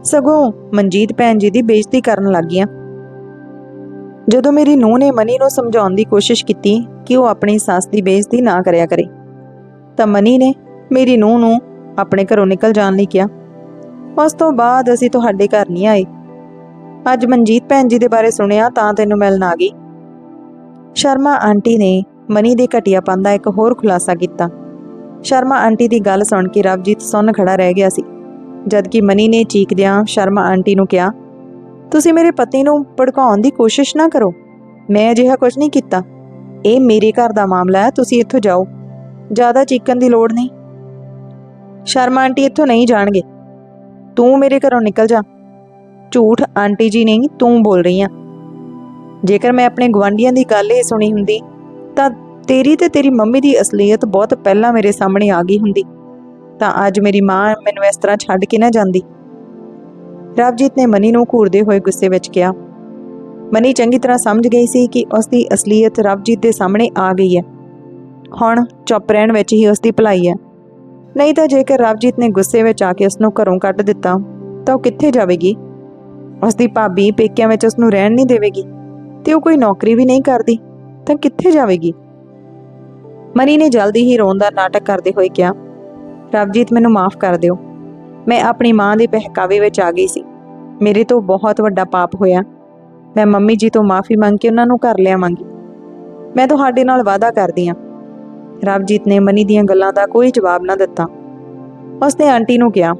ਸਗੋਂ ਮਨਜੀਤ ਭੈਣ ਜੀ ਦੀ ਬੇਇੱਜ਼ਤੀ ਕਰਨ ਲੱਗੀਆਂ ਜਦੋਂ ਮੇਰੀ ਨੂੰਹ ਨੇ ਮਨੀ ਨੂੰ ਸਮਝਾਉਣ ਦੀ ਕੋਸ਼ਿਸ਼ ਕੀਤੀ ਕਿ ਉਹ ਆਪਣੀ ਸੱਸ ਦੀ ਬੇਇੱਜ਼ਤੀ ਨਾ ਕਰਿਆ ਕਰੇ, ਤਾਂ ਮਨੀ ਨੇ ਮੇਰੀ ਨੂੰਹ ਨੂੰ ਆਪਣੇ ਘਰੋਂ ਨਿਕਲ ਜਾਣ ਲਈ ਕਿਹਾ। ਉਸ ਤੋਂ ਬਾਅਦ ਅਸੀਂ ਤੁਹਾਡੇ ਘਰ ਨਹੀਂ ਆਏ। ਅੱਜ ਮਨਜੀਤ ਭੈਣ ਜੀ ਦੇ ਬਾਰੇ ਸੁਣਿਆ ਤਾਂ ਤੈਨੂੰ ਮਿਲਣ ਆ ਗਈ। ਸ਼ਰਮਾ ਆਂਟੀ ਨੇ ਮਨੀ ਦੇ ਘਟੀਆਪਨ ਦਾ ਇੱਕ ਹੋਰ ਖੁਲਾਸਾ ਕੀਤਾ। ਸ਼ਰਮਾ ਆਂਟੀ ਦੀ ਗੱਲ ਸੁਣ ਕੇ ਰਵਜੀਤ ਸੁੰਨ ਖੜਾ ਰਹਿ ਗਿਆ ਸੀ। ਜਦਕਿ ਮਨੀ ਨੇ ਚੀਕਦਿਆਂ ਸ਼ਰਮਾ ਆਂਟੀ ਨੂੰ ਕਿਹਾ, ਤੁਸੀਂ ਮੇਰੇ ਪਤੀ ਨੂੰ ਭੜਕਾਉਣ ਦੀ ਕੋਸ਼ਿਸ਼ ਨਾ ਕਰੋ। ਮੈਂ ਅਜਿਹਾ ਕੁਝ ਨਹੀਂ ਕੀਤਾ। ਇਹ ਮੇਰੇ ਘਰ ਦਾ ਮਾਮਲਾ ਹੈ, ਤੁਸੀਂ ਇੱਥੋਂ ਜਾਓ। ਜ਼ਿਆਦਾ ਚੀਕਣ ਦੀ ਲੋੜ ਨਹੀਂ। ਸ਼ਰਮਾ ਆਂਟੀ ਇੱਥੋਂ ਨਹੀਂ ਜਾਣਗੇ। ਤੂੰ ਮੇਰੇ ਘਰੋਂ ਨਿਕਲ ਜਾ। ਝੂਠ ਆਂਟੀ ਜੀ ਨਹੀਂ, ਤੂੰ ਬੋਲ ਰਹੀ ਆ ਜੇਕਰ ਮੈਂ ਆਪਣੇ ਗਵਾਂਢੀਆਂ ਦੀ ਗੱਲ ਇਹ ਸੁਣੀ ਹੁੰਦੀ, ਤਾਂ ਤੇਰੀ ਤੇ ਤੇਰੀ ਮੰਮੀ ਦੀ ਅਸਲੀਅਤ ਬਹੁਤ ਪਹਿਲਾਂ ਮੇਰੇ ਸਾਹਮਣੇ ਆ ਗਈ ਹੁੰਦੀ। ਤਾਂ ਅੱਜ ਮੇਰੀ ਮਾਂ ਮੈਨੂੰ ਇਸ ਤਰ੍ਹਾਂ ਛੱਡ ਕੇ ਨਾ ਜਾਂਦੀ। ਰਵਜੀਤ ਨੇ ਮਨੀ ਨੂੰ ਘੂਰਦੇ ਹੋਏ ਗੁੱਸੇ ਵਿੱਚ ਕਿਹਾ। ਮਨੀ ਚੰਗੀ ਤਰ੍ਹਾਂ ਸਮਝ ਗਈ ਸੀ ਕਿ ਉਸ ਦੀ ਅਸਲੀਅਤ ਰਵਜੀਤ ਦੇ ਸਾਹਮਣੇ ਆ ਗਈ ਹੈ। ਹੁਣ ਚੁੱਪ ਰਹਿਣ ਵਿੱਚ ਹੀ ਉਸ ਦੀ ਭਲਾਈ ਹੈ। ਨਹੀਂ ਤਾਂ ਜੇਕਰ ਰਵਜੀਤ ਨੇ ਗੁੱਸੇ ਵਿੱਚ ਆ ਕੇ ਉਸ ਨੂੰ ਘਰੋਂ ਕੱਢ ਦਿੱਤਾ, ਤਾਂ ਉਹ ਕਿੱਥੇ ਜਾਵੇਗੀ? ਉਸ ਦੀ ਭਾਬੀ ਪੇਕਿਆਂ ਵਿੱਚ ਉਸ ਨੂੰ ਰਹਿਣ ਨਹੀਂ ਦੇਵੇਗੀ ਤੇ ਉਹ ਕੋਈ ਨੌਕਰੀ ਵੀ ਨਹੀਂ ਕਰਦੀ, ਤਾਂ ਕਿੱਥੇ ਜਾਵੇਗੀ? ਮਨੀ ਨੇ ਜਲਦੀ ਹੀ ਰੋਣ ਦਾ ਨਾਟਕ ਕਰਦੇ ਹੋਏ ਕਿਹਾ, ਰਵਜੀਤ, ਮੈਨੂੰ ਮਾਫ ਕਰ ਦਿਓ। ਮੈਂ ਆਪਣੀ ਮਾਂ ਦੇ ਪਹਿਕਾਵੇ ਵਿੱਚ ਆ ਗਈ ਸੀ। ਮੇਰੇ ਤੋਂ ਬਹੁਤ ਵੱਡਾ ਪਾਪ ਹੋਇਆ। ਮੈਂ ਮੰਮੀ ਜੀ ਤੋਂ ਮਾਫੀ ਮੰਗ ਕੇ ਉਹਨਾਂ ਨੂੰ ਘਰ ਲਿਆਵਾਂਗੀ। ਮੈਂ ਤੁਹਾਡੇ ਨਾਲ ਵਾਅਦਾ ਕਰਦੀ ਹਾਂ। ਰਵਜੀਤ ਨੇ ਮਨੀ ਦੀਆਂ ਗੱਲਾਂ ਦਾ ਕੋਈ ਜਵਾਬ ਨਾ ਦਿੱਤਾ। ਉਸਨੇ ਆਂਟੀ ਨੂੰ ਕਿਹਾ,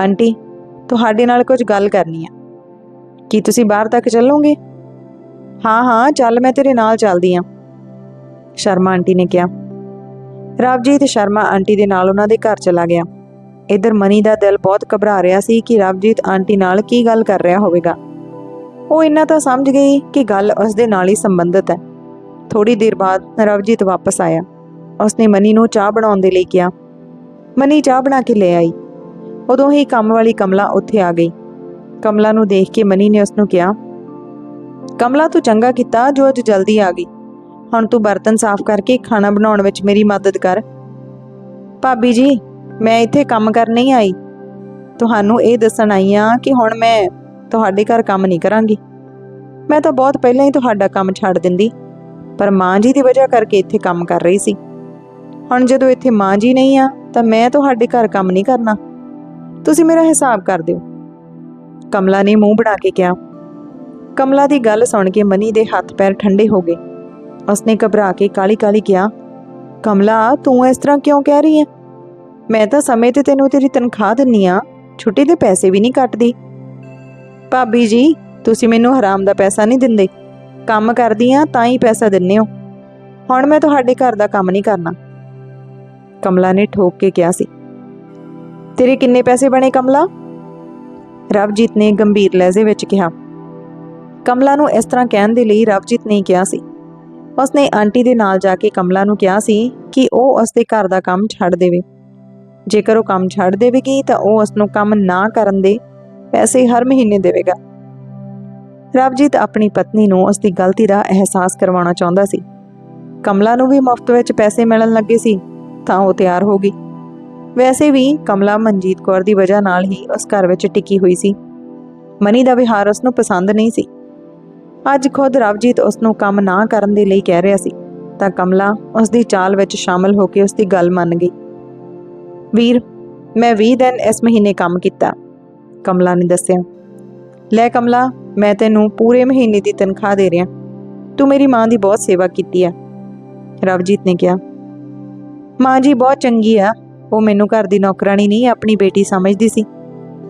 ਆਂਟੀ, ਤੁਹਾਡੇ ਨਾਲ ਕੁਝ ਗੱਲ ਕਰਨੀ ਹੈ ਕੀ ਤੁਸੀਂ ਬਾਹਰ ਤੱਕ ਚੱਲੋਗੇ? ਹਾਂ ਹਾਂ, ਚੱਲ, ਮੈਂ ਤੇਰੇ ਨਾਲ ਚੱਲਦੀ ਹਾਂ। ਸ਼ਰਮਾ ਆਂਟੀ ਨੇ ਕਿਹਾ। ਰਵਜੀਤ ਸ਼ਰਮਾ ਆਂਟੀ ਦੇ ਨਾਲ ਉਹਨਾਂ ਦੇ ਘਰ ਚਲਾ ਗਿਆ। ਇਧਰ ਮਨੀ ਦਾ ਦਿਲ ਬਹੁਤ ਘਬਰਾ ਰਿਹਾ ਸੀ ਕਿ ਰਵਜੀਤ ਆਂਟੀ ਨਾਲ ਕੀ ਗੱਲ ਕਰ ਰਿਹਾ ਹੋਵੇਗਾ। ਉਹ ਇੰਨਾ ਤਾਂ ਸਮਝ ਗਈ ਕਿ ਗੱਲ ਉਸ ਦੇ ਨਾਲ ਹੀ ਸੰਬੰਧਿਤ ਹੈ। ਥੋੜੀ ਦੇਰ ਬਾਅਦ ਰਵਜੀਤ ਵਾਪਸ ਆਇਆ। ਉਸਨੇ ਮਨੀ ਨੂੰ ਚਾਹ ਬਣਾਉਣ ਦੇ ਲਈ ਕਿਹਾ। ਮਨੀ ਚਾਹ ਬਣਾ ਕੇ ਲੈ ਆਈ। ਉਦੋਂ ਹੀ ਕੰਮ ਵਾਲੀ ਕਮਲਾ ਉੱਥੇ ਆ ਗਈ। ਕਮਲਾ ਨੂੰ ਦੇਖ ਕੇ ਮਨੀ ਨੇ ਉਸ ਨੂੰ ਕਿਹਾ, ਕਮਲਾ ਤੂੰ ਚੰਗਾ ਕੀਤਾ ਜੋ ਅੱਜ ਜਲਦੀ ਆ ਗਈ। ਹੁਣ ਤੂੰ ਬਰਤਨ ਸਾਫ਼ ਕਰਕੇ ਖਾਣਾ ਬਣਾਉਣ ਵਿੱਚ ਮੇਰੀ ਮਦਦ ਕਰ। ਭਾਬੀ ਜੀ, ਮੈਂ ਇੱਥੇ ਕੰਮ ਕਰਨ ਨਹੀਂ ਆਈ। ਤੁਹਾਨੂੰ ਇਹ ਦੱਸਣ ਆਈ ਆ ਕਿ ਹੁਣ ਮੈਂ ਤੁਹਾਡੇ ਘਰ ਕੰਮ ਨਹੀਂ ਕਰਾਂਗੀ। ਮੈਂ ਤਾਂ ਬਹੁਤ ਪਹਿਲਾਂ ਹੀ ਤੁਹਾਡਾ ਕੰਮ ਛੱਡ ਦਿੰਦੀ, ਪਰ ਮਾਂ ਜੀ ਦੀ ਵਜ੍ਹਾ ਕਰਕੇ ਇੱਥੇ ਕੰਮ ਕਰ ਰਹੀ ਸੀ। ਹੁਣ ਜਦੋਂ ਇੱਥੇ ਮਾਂ ਜੀ ਨਹੀਂ ਆ, ਤਾਂ ਮੈਂ ਤੁਹਾਡੇ ਘਰ ਕੰਮ ਨਹੀਂ ਕਰਨਾ। ਤੁਸੀਂ ਮੇਰਾ ਹਿਸਾਬ ਕਰ ਦਿਓ। ਕਮਲਾ ਨੇ ਮੂੰਹ ਬਣਾ ਕੇ ਕਿਹਾ। ਕਮਲਾ ਦੀ ਗੱਲ ਸੁਣ ਕੇ ਮਨੀ ਦੇ ਹੱਥ ਪੈਰ ਠੰਡੇ ਹੋ ਗਏ। ਉਸਨੇ ਘਬਰਾ ਕੇ ਕਾਲੀ-ਕਾਲੀ ਕਿਹਾ, ਕਮਲਾ, ਤੂੰ ਇਸ ਤਰ੍ਹਾਂ ਕਿਉਂ ਕਹਿ ਰਹੀ ਹੈ? ਮੈਂ ਤਾਂ ਸਮੇਂ ਤੇ ਤੈਨੂੰ ਤੇਰੀ ਤਨਖਾਹ ਦਿੰਨੀ ਆ, ਛੁੱਟੀ ਦੇ ਪੈਸੇ ਵੀ ਨਹੀਂ ਕੱਟਦੀ। ਭਾਬੀ ਜੀ, ਤੁਸੀਂ ਮੈਨੂੰ ਹਰਾਮ ਦਾ ਪੈਸਾ ਨਹੀਂ ਦਿੰਦੇ। ਕੰਮ ਕਰਦੀ ਆ, ਤਾਂ ਹੀ ਪੈਸਾ ਦਿੰਨੇ ਹੋ। ਹੁਣ ਮੈਂ ਤੁਹਾਡੇ ਘਰ ਦਾ ਕੰਮ ਨਹੀਂ ਕਰਨਾ। ਕਮਲਾ ਨੇ ਠੋਕ ਕੇ ਕਿਹਾ ਸੀ। ਤੇਰੇ ਕਿੰਨੇ ਪੈਸੇ ਬਣੇ ਕਮਲਾ? ਰਵਜੀਤ ਨੇ ਗੰਭੀਰ ਲਹਿਜੇ ਵਿੱਚ ਕਿਹਾ। ਕਮਲਾ ਨੂੰ ਇਸ ਤਰ੍ਹਾਂ ਕਹਿਣ ਦੇ ਲਈ ਰਵਜੀਤ ਨੇ ਕਿਹਾ ਸੀ। ਉਸਨੇ ਆਂਟੀ ਦੇ ਨਾਲ ਜਾ ਕੇ ਕਮਲਾ ਨੂੰ ਕਿਹਾ ਸੀ ਕਿ ਉਹ ਉਸਦੇ ਘਰ ਦਾ ਕੰਮ ਛੱਡ ਦੇਵੇ। ਜੇਕਰ ਉਹ ਕੰਮ ਛੱਡ ਦੇਵੇਗੀ ਤਾਂ ਉਹ ਉਸ ਨੂੰ ਕੰਮ ਨਾ ਕਰਨ ਦੇ ਪੈਸੇ ਹਰ ਮਹੀਨੇ ਦੇਵੇਗਾ। ਰਵਜੀਤ ਆਪਣੀ ਪਤਨੀ ਨੂੰ ਉਸ ਦੀ ਗਲਤੀ ਦਾ ਅਹਿਸਾਸ ਕਰਵਾਉਣਾ ਚਾਹੁੰਦਾ ਸੀ। ਕਮਲਾ ਨੂੰ ਵੀ ਮੁਫਤ ਵਿੱਚ ਪੈਸੇ ਮਿਲਣ ਲੱਗੇ ਸੀ ਤਾਂ ਉਹ ਤਿਆਰ ਹੋ ਗਈ। ਵੈਸੇ ਵੀ ਕਮਲਾ ਮਨਜੀਤ ਕੌਰ ਦੀ ਵਜ੍ਹਾ ਨਾਲ ਹੀ ਉਸ ਘਰ ਵਿੱਚ ਟਿਕੀ ਹੋਈ ਸੀ। ਮਨੀ ਦਾ ਵਿਹਾਰ ਉਸ ਨੂੰ ਪਸੰਦ ਨਹੀਂ ਸੀ। ਅੱਜ ਖੁਦ ਰਵਜੀਤ ਉਸ ਨੂੰ ਕੰਮ ਨਾ ਕਰਨ ਦੇ ਲਈ ਕਹਿ ਰਿਹਾ ਸੀ, ਤਾਂ ਕਮਲਾ ਉਸ ਦੀ ਚਾਲ ਵਿੱਚ ਸ਼ਾਮਲ ਹੋ ਕੇ ਉਸ ਦੀ ਗੱਲ ਮੰਨ ਗਈ। ਵੀਰ, ਮੈਂ 20 ਦਿਨ ਇਸ ਮਹੀਨੇ ਕੰਮ ਕੀਤਾ। ਕਮਲਾ ਨੇ ਦੱਸਿਆ, ਲੈ ਕਮਲਾ, ਮੈਂ ਤੈਨੂੰ ਪੂਰੇ ਮਹੀਨੇ ਦੀ ਤਨਖਾਹ ਦੇ ਰਿਹਾ। ਤੂੰ ਮੇਰੀ ਮਾਂ ਦੀ ਬਹੁਤ ਸੇਵਾ ਕੀਤੀ ਹੈ ਰਵਜੀਤ ਨੇ ਕਿਹਾ, ਮਾਂ ਜੀ ਬਹੁਤ ਚੰਗੀ ਆ। ਉਹ ਮੈਨੂੰ ਘਰ ਦੀ ਨੌਕਰਾਨੀ ਨਹੀਂ, ਆਪਣੀ ਬੇਟੀ ਸਮਝਦੀ ਸੀ।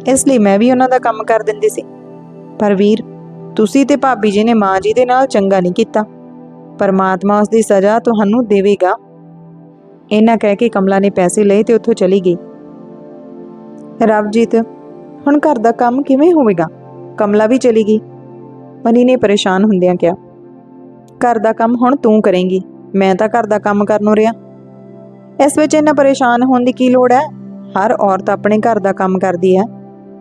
ਇਸ ਲਈ ਮੈਂ ਵੀ ਉਹਨਾਂ ਦਾ ਕੰਮ ਕਰ ਦਿੰਦੀ ਸੀ। ਪਰ ਵੀਰ ਤੁਸੀਂ ਤੇ ਭਾਬੀ ਜੀ ਨੇ ਮਾਂ ਜੀ ਦੇ ਨਾਲ ਚੰਗਾ ਨਹੀਂ ਕੀਤਾ। ਪਰਮਾਤਮਾ ਉਸ ਦੀ ਸਜ਼ਾ ਤੁਹਾਨੂੰ ਦੇਵੇਗਾ। ਇਹਨਾਂ ਕਹਿ ਕੇ ਕਮਲਾ ਨੇ ਪੈਸੇ ਲਏ ਤੇ ਉੱਥੋਂ ਚਲੀ ਗਈ। ਰਵਜੀਤ, ਹੁਣ ਘਰ ਦਾ ਕੰਮ ਕਿਵੇਂ ਹੋਵੇਗਾ? ਕਮਲਾ ਵੀ ਚਲੀ ਗਈ। ਮਨੀ ਨੇ ਪਰੇਸ਼ਾਨ ਹੁੰਦਿਆਂ ਕਿਹਾ, ਘਰ ਦਾ ਕੰਮ ਹੁਣ ਤੂੰ ਕਰੇਂਗੀ। ਮੈਂ ਤਾਂ ਘਰ ਦਾ ਕੰਮ ਕਰਨ ਨੂੰ ਰਿਹਾ ਇਸ ਵਿੱਚ ਇੰਨਾ ਪਰੇਸ਼ਾਨ ਹੋਣ ਦੀ ਕੀ ਲੋੜ ਹੈ? ਹਰ ਔਰਤ ਆਪਣੇ ਘਰ ਦਾ ਕੰਮ ਕਰਦੀ ਹੈ।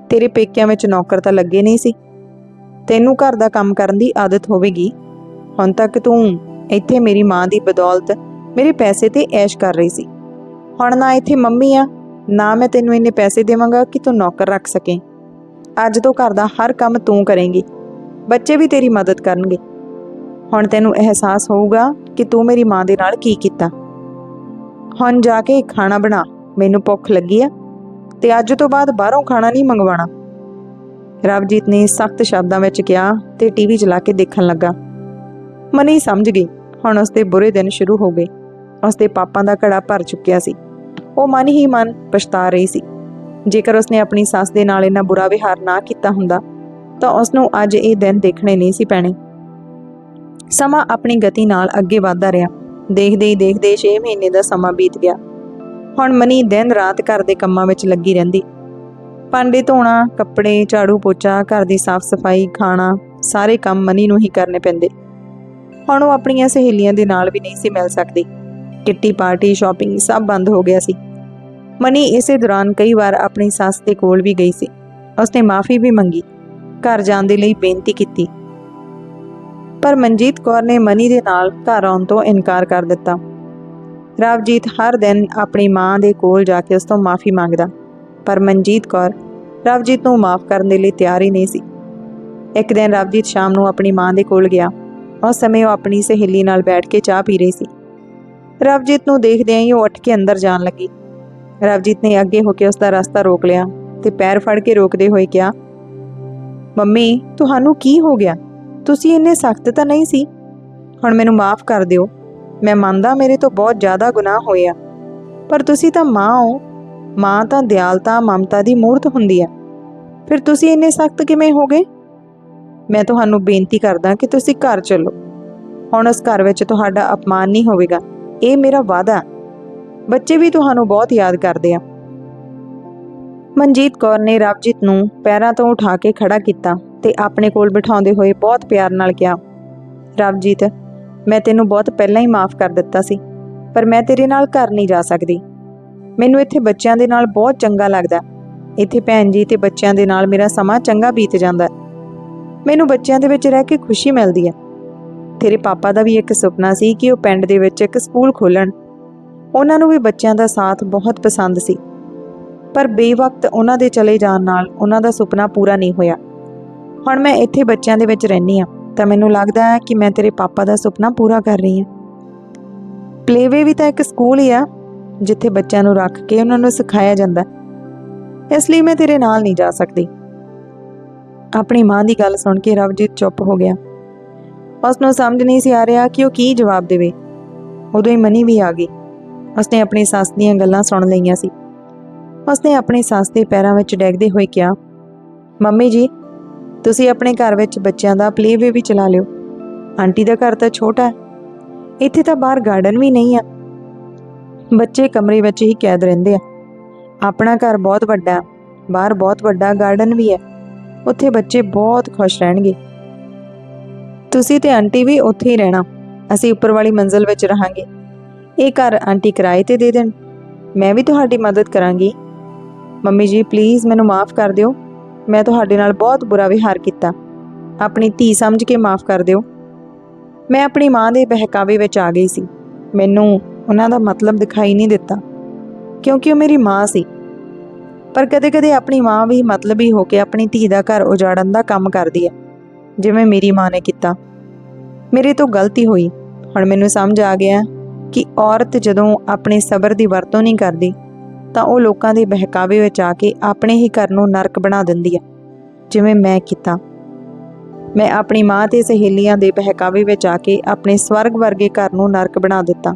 ਤੇਰੇ ਪੇਕਿਆਂ ਵਿੱਚ ਨੌਕਰ ਤਾਂ ਲੱਗੇ ਨਹੀਂ ਸੀ। ਤੈਨੂੰ ਘਰ ਦਾ ਕੰਮ ਕਰਨ ਦੀ ਆਦਤ ਹੋਵੇਗੀ। ਹੁਣ ਤੱਕ ਤੂੰ ਇੱਥੇ ਮੇਰੀ ਮਾਂ ਦੀ ਬਦੌਲਤ ਮੇਰੇ ਪੈਸੇ ਤੇ ਐਸ਼ ਕਰ ਰਹੀ ਸੀ। ਹੁਣ ਨਾ ਇੱਥੇ ਮੰਮੀ ਆ, ਨਾ ਮੈਂ ਤੈਨੂੰ ਇੰਨੇ ਪੈਸੇ ਦੇਵਾਂਗਾ ਕਿ ਤੂੰ ਨੌਕਰ ਰੱਖ ਸਕੇ। ਅੱਜ ਤੋਂ ਘਰ ਦਾ ਹਰ ਕੰਮ ਤੂੰ ਕਰੇਂਗੀ। ਬੱਚੇ ਵੀ ਤੇਰੀ ਮਦਦ ਕਰਨਗੇ। ਹੁਣ ਤੈਨੂੰ ਅਹਿਸਾਸ ਹੋਊਗਾ ਕਿ ਤੂੰ ਮੇਰੀ ਮਾਂ ਦੇ ਨਾਲ ਕੀ ਕੀਤਾ। ਹੁਣ ਜਾ ਕੇ ਖਾਣਾ ਬਣਾ, ਮੈਨੂੰ ਭੁੱਖ ਲੱਗੀ ਆ, ਤੇ ਅੱਜ ਤੋਂ ਬਾਅਦ ਬਾਹਰੋਂ ਖਾਣਾ ਨਹੀਂ ਮੰਗਵਾਣਾ ਰਵਜੀਤ ਨੇ ਸਖਤ ਸ਼ਬਦਾਂ ਵਿੱਚ ਕਿਹਾ ਤੇ ਟੀਵੀ ਚਲਾ ਕੇ ਦੇਖਣ ਲੱਗਾ। ਮਨੀ ਸਮਝ ਗਈ, ਹੁਣ ਉਸਦੇ ਬੁਰੇ ਦਿਨ ਸ਼ੁਰੂ ਹੋ ਗਏ। ਉਸਦੇ ਪਾਪਾਂ ਦਾ ਘੜਾ ਭਰ ਚੁੱਕਿਆ ਸੀ। ਉਹ ਮਨ ਹੀ ਮਨ ਪਛਤਾ ਰਹੀ ਸੀ। ਜੇਕਰ ਉਸਨੇ ਆਪਣੀ ਸੱਸ ਦੇ ਨਾਲ ਇੰਨਾ ਬੁਰਾ ਵਿਹਾਰ ਨਾ ਕੀਤਾ ਹੁੰਦਾ, ਤਾਂ ਉਸ ਨੂੰ ਅੱਜ ਇਹ ਦਿਨ ਦੇਖਣੇ ਨਹੀਂ ਸੀ ਪੈਣੇ। ਸਮਾਂ ਆਪਣੀ ਗਤੀ ਨਾਲ ਅੱਗੇ ਵਧਦਾ ਰਿਹਾ। ਦੇਖਦੇ ਹੀ ਦੇਖਦੇ 6 ਮਹੀਨੇ ਦਾ ਸਮਾਂ ਬੀਤ ਗਿਆ। ਹੁਣ ਮਨੀ ਦਿਨ ਰਾਤ ਘਰ ਦੇ ਕੰਮਾਂ ਵਿੱਚ ਲੱਗੀ ਰਹਿੰਦੀ। ਭਾਂਡੇ ਧੋਣਾ ਕੱਪੜੇ, ਝਾੜੂ ਪੋਚਾ, ਘਰ ਦੀ ਸਾਫ਼ ਸਫ਼ਾਈ, ਖਾਣਾ, ਸਾਰੇ ਕੰਮ ਮਨੀ ਨੂੰ ਹੀ ਕਰਨੇ ਪੈਂਦੇ। ਹੁਣ ਉਹ ਆਪਣੀਆਂ ਸਹੇਲੀਆਂ ਦੇ ਨਾਲ ਵੀ ਨਹੀਂ ਸੀ ਮਿਲ ਸਕਦੀ। ਕਿੱਟੀ ਪਾਰਟੀ, ਸ਼ਾਪਿੰਗ ਸਭ ਬੰਦ ਹੋ ਗਿਆ ਸੀ। ਮਨੀ ਇਸੇ ਦੌਰਾਨ ਕਈ ਵਾਰ ਆਪਣੀ ਸੱਸ ਦੇ ਕੋਲ ਵੀ ਗਈ ਸੀ। ਉਸਨੇ ਮਾਫੀ ਵੀ ਮੰਗੀ, ਘਰ ਜਾਣ ਦੇ ਲਈ ਬੇਨਤੀ ਕੀਤੀ। ਪਰ ਮਨਜੀਤ ਕੌਰ ਨੇ ਮਨੀ ਦੇ ਨਾਲ ਘਰ ਆਉਣ ਤੋਂ ਇਨਕਾਰ ਕਰ ਦਿੱਤਾ। ਰਵਜੀਤ ਹਰ ਦਿਨ ਆਪਣੀ ਮਾਂ ਦੇ ਕੋਲ ਜਾ ਕੇ ਉਸ ਤੋਂ ਮਾਫੀ ਮੰਗਦਾ। ਪਰ ਮਨਜੀਤ ਕੌਰ ਰਵਜੀਤ ਨੂੰ ਮਾਫ ਕਰਨ ਦੇ ਲਈ ਤਿਆਰ ਹੀ ਨਹੀਂ ਸੀ। ਇੱਕ ਦਿਨ ਰਵਜੀਤ ਸ਼ਾਮ ਨੂੰ ਆਪਣੀ ਮਾਂ ਦੇ ਕੋਲ ਗਿਆ। ਉਸ ਸਮੇਂ ਉਹ ਆਪਣੀ ਸਹੇਲੀ ਨਾਲ ਬੈਠ ਕੇ ਚਾਹ ਪੀ ਰਹੀ ਸੀ। ਰਵਜੀਤ ਨੂੰ ਦੇਖਦਿਆਂ ਹੀ ਉਹ ਉੱਠ ਕੇ ਅੰਦਰ ਜਾਣ ਲੱਗੀ। ਰਵਜੀਤ ਨੇ ਅੱਗੇ ਹੋ ਕੇ ਉਸ ਦਾ ਰਸਤਾ ਰੋਕ ਲਿਆ ਤੇ ਪੈਰ ਫੜ ਕੇ ਰੋਕਦੇ ਹੋਏ ਕਿਹਾ, ਮੰਮੀ, ਤੁਹਾਨੂੰ ਕੀ ਹੋ ਗਿਆ? ਤੁਸੀਂ ਇੰਨੇ ਸਖਤ ਤਾਂ ਨਹੀਂ ਸੀ? ਹੁਣ ਮੈਨੂੰ ਮਾਫ ਕਰ ਦਿਓ। ਮੈਂ ਮੰਨਦਾ ਮੇਰੇ ਤੋਂ ਬਹੁਤ ਜ਼ਿਆਦਾ ਗੁਨਾਹ ਹੋਏ ਆ। ਪਰ ਤੁਸੀਂ ਤਾਂ ਮਾਂ ਹੋ। ਮਾਂ ਤਾਂ ਦਿਆਲਤਾ ਮਮਤਾ ਦੀ ਮੂਰਤ ਹੁੰਦੀ ਹੈ। ਫਿਰ ਤੁਸੀਂ ਇੰਨੇ ਸਖਤ ਕਿਵੇਂ ਹੋ ਗਏ ਮੈਂ ਤੁਹਾਨੂੰ ਬੇਨਤੀ ਕਰਦਾ ਕਿ ਤੁਸੀਂ ਘਰ ਚੱਲੋ। ਹੁਣ ਉਸ ਘਰ ਵਿੱਚ ਤੁਹਾਡਾ ਅਪਮਾਨ ਨਹੀਂ ਹੋਵੇਗਾ। ਇਹ ਮੇਰਾ ਵਾਅਦਾ ਬੱਚੇ ਵੀ ਤੁਹਾਨੂੰ ਬਹੁਤ ਯਾਦ ਕਰਦੇ ਆ। ਮਨਜੀਤ ਕੌਰ ਨੇ ਰਵਜੀਤ ਨੂੰ ਪੈਰਾਂ ਤੋਂ ਉਠਾ ਕੇ ਖੜਾ ਕੀਤਾ ਤੇ ਆਪਣੇ ਕੋਲ ਬਿਠਾਉਂਦੇ ਹੋਏ ਬਹੁਤ ਪਿਆਰ ਨਾਲ ਕਿਹਾ, ਰਵਜੀਤ, ਮੈਂ ਤੈਨੂੰ ਬਹੁਤ ਪਹਿਲਾਂ ਹੀ ਮਾਫ ਕਰ ਦਿੱਤਾ ਸੀ, ਪਰ ਮੈਂ ਤੇਰੇ ਨਾਲ ਘਰ ਨਹੀਂ ਜਾ ਸਕਦੀ। ਮੈਨੂੰ ਇੱਥੇ ਬੱਚਿਆਂ ਦੇ ਨਾਲ ਬਹੁਤ ਚੰਗਾ ਲੱਗਦਾ ਇੱਥੇ ਭੈਣ ਜੀ ਤੇ ਬੱਚਿਆਂ ਦੇ ਨਾਲ ਮੇਰਾ ਸਮਾਂ ਚੰਗਾ ਬੀਤ ਜਾਂਦਾ ਮੈਨੂੰ ਬੱਚਿਆਂ ਦੇ ਵਿੱਚ ਰਹਿ ਕੇ ਖੁਸ਼ੀ ਮਿਲਦੀ ਹੈ। ਤੇਰੇ ਪਾਪਾ ਦਾ ਵੀ ਇੱਕ ਸੁਪਨਾ ਸੀ ਕਿ ਉਹ ਪਿੰਡ ਦੇ ਵਿੱਚ ਇੱਕ ਸਕੂਲ ਖੋਲਣ ਉਹਨਾਂ ਨੂੰ ਵੀ ਬੱਚਿਆਂ ਦਾ ਸਾਥ ਬਹੁਤ ਪਸੰਦ ਸੀ। ਪਰ ਬੇਵਕਤ ਉਹਨਾਂ ਦੇ ਚਲੇ ਜਾਣ ਨਾਲ ਉਹਨਾਂ ਦਾ ਸੁਪਨਾ ਪੂਰਾ ਨਹੀਂ ਹੋਇਆ। ਹੁਣ ਮੈਂ ਇੱਥੇ ਬੱਚਿਆਂ ਦੇ ਵਿੱਚ ਰਹਿੰਦੀ ਆ ਤਾਂ ਮੈਨੂੰ ਲੱਗਦਾ ਹੈ ਕਿ ਮੈਂ ਤੇਰੇ ਪਾਪਾ ਦਾ ਸੁਪਨਾ ਪੂਰਾ ਕਰ ਰਹੀ ਹਾਂ। ਪਲੇਵੇ ਵੀ ਤਾਂ ਇੱਕ ਸਕੂਲ ਹੀ ਆ। ਜਿੱਥੇ ਬੱਚਿਆਂ ਨੂੰ ਰੱਖ ਕੇ ਉਹਨਾਂ ਨੂੰ ਸਿਖਾਇਆ ਜਾਂਦਾ ਇਸ ਲਈ ਮੈਂ ਤੇਰੇ ਨਾਲ ਨਹੀਂ ਜਾ ਸਕਦੀ। ਆਪਣੀ ਮਾਂ ਦੀ ਗੱਲ ਸੁਣ ਕੇ ਰਵਜੀਤ ਚੁੱਪ ਹੋ ਗਿਆ। ਉਸ ਨੂੰ ਸਮਝ ਨਹੀਂ ਸੀ ਆ ਰਿਹਾ ਕਿ ਉਹ ਕੀ ਜਵਾਬ ਦੇਵੇ। ਉਦੋਂ ਹੀ ਮਨੀ ਵੀ ਆ ਗਈ। ਉਸਨੇ ਆਪਣੀ ਸੱਸ ਦੀਆਂ ਗੱਲਾਂ ਸੁਣ ਲਈਆਂ ਸੀ। ਉਸਨੇ ਆਪਣੀ ਸੱਸ ਦੇ ਪੈਰਾਂ ਵਿੱਚ ਡੈਗਦੇ ਹੋਏ ਕਿਹਾ, ਮੰਮੀ ਜੀ, ਤੁਸੀਂ ਆਪਣੇ ਘਰ ਵਿੱਚ ਬੱਚਿਆਂ ਦਾ ਪਲੇਵੇ ਵੀ ਚਲਾ ਲਿਓ। ਆਂਟੀ ਦਾ ਘਰ ਤਾਂ ਛੋਟਾ ਹੈ। ਇੱਥੇ ਤਾਂ ਬਾਹਰ ਗਾਰਡਨ ਵੀ ਨਹੀਂ ਆ। ਬੱਚੇ ਕਮਰੇ ਵਿੱਚ ਹੀ ਕੈਦ ਰਹਿੰਦੇ ਆ। ਆਪਣਾ ਘਰ ਬਹੁਤ ਵੱਡਾ, ਬਾਹਰ ਬਹੁਤ ਵੱਡਾ ਗਾਰਡਨ ਵੀ ਹੈ। ਉੱਥੇ ਬੱਚੇ ਬਹੁਤ ਖੁਸ਼ ਰਹਿਣਗੇ। ਤੁਸੀਂ ਤੇ ਆਂਟੀ ਵੀ ਉੱਥੇ ਹੀ ਰਹਿਣਾ। ਅਸੀਂ ਉੱਪਰ ਵਾਲੀ ਮੰਜ਼ਲ ਵਿੱਚ ਰਹਾਂਗੇ। ਇਹ ਘਰ ਆਂਟੀ ਕਿਰਾਏ ਤੇ ਦੇ ਦੇਣ। ਮੈਂ ਵੀ ਤੁਹਾਡੀ ਮਦਦ ਕਰਾਂਗੀ। ਮੰਮੀ ਜੀ ਪਲੀਜ਼ ਮੈਨੂੰ ਮਾਫ ਕਰ ਦਿਓ। ਮੈਂ ਤੁਹਾਡੇ ਨਾਲ ਬਹੁਤ ਬੁਰਾ ਵਿਹਾਰ ਕੀਤਾ। ਆਪਣੀ ਧੀ ਸਮਝ ਕੇ ਮਾਫ ਕਰ ਦਿਓ। ਮੈਂ ਆਪਣੀ ਮਾਂ ਦੇ ਬਹਿਕਾਵੇ ਵਿੱਚ ਆ ਗਈ ਸੀ। ਮੈਨੂੰ ਉਹਨਾਂ ਦਾ ਮਤਲਬ ਦਿਖਾਈ ਨਹੀਂ ਦਿੱਤਾ, ਕਿਉਂਕਿ ਉਹ ਮੇਰੀ ਮਾਂ ਸੀ। ਪਰ ਕਦੇ-ਕਦੇ ਆਪਣੀ ਮਾਂ ਵੀ ਮਤਲਬੀ ਹੋ ਕੇ ਆਪਣੀ ਧੀ ਦਾ ਘਰ ਉਜਾੜਨ ਦਾ ਕੰਮ ਕਰਦੀ ਹੈ, ਜਿਵੇਂ ਮੇਰੀ ਮਾਂ ਨੇ ਕੀਤਾ। ਮੇਰੇ ਤੋਂ ਗਲਤੀ ਹੋਈ। ਹੁਣ ਮੈਨੂੰ ਸਮਝ ਆ ਗਿਆ ਕਿ ਔਰਤ ਜਦੋਂ ਆਪਣੇ ਸਬਰ ਦੀ ਵਰਤੋਂ ਨਹੀਂ ਕਰਦੀ, ਤਾਂ ਉਹ ਲੋਕਾਂ ਦੇ ਬਹਿਕਾਵੇ ਵਿੱਚ ਆ ਕੇ ਆਪਣੇ ਹੀ ਘਰ ਨੂੰ ਨਰਕ ਬਣਾ ਦਿੰਦੀ ਹੈ, ਜਿਵੇਂ ਮੈਂ ਕੀਤਾ। ਮੈਂ ਆਪਣੀ ਮਾਂ ਤੇ ਸਹੇਲੀਆਂ ਦੇ ਬਹਿਕਾਵੇ ਵਿੱਚ ਆ ਕੇ ਆਪਣੇ ਸਵਰਗ ਵਰਗੇ ਘਰ ਨੂੰ ਨਰਕ ਬਣਾ ਦਿੱਤਾ।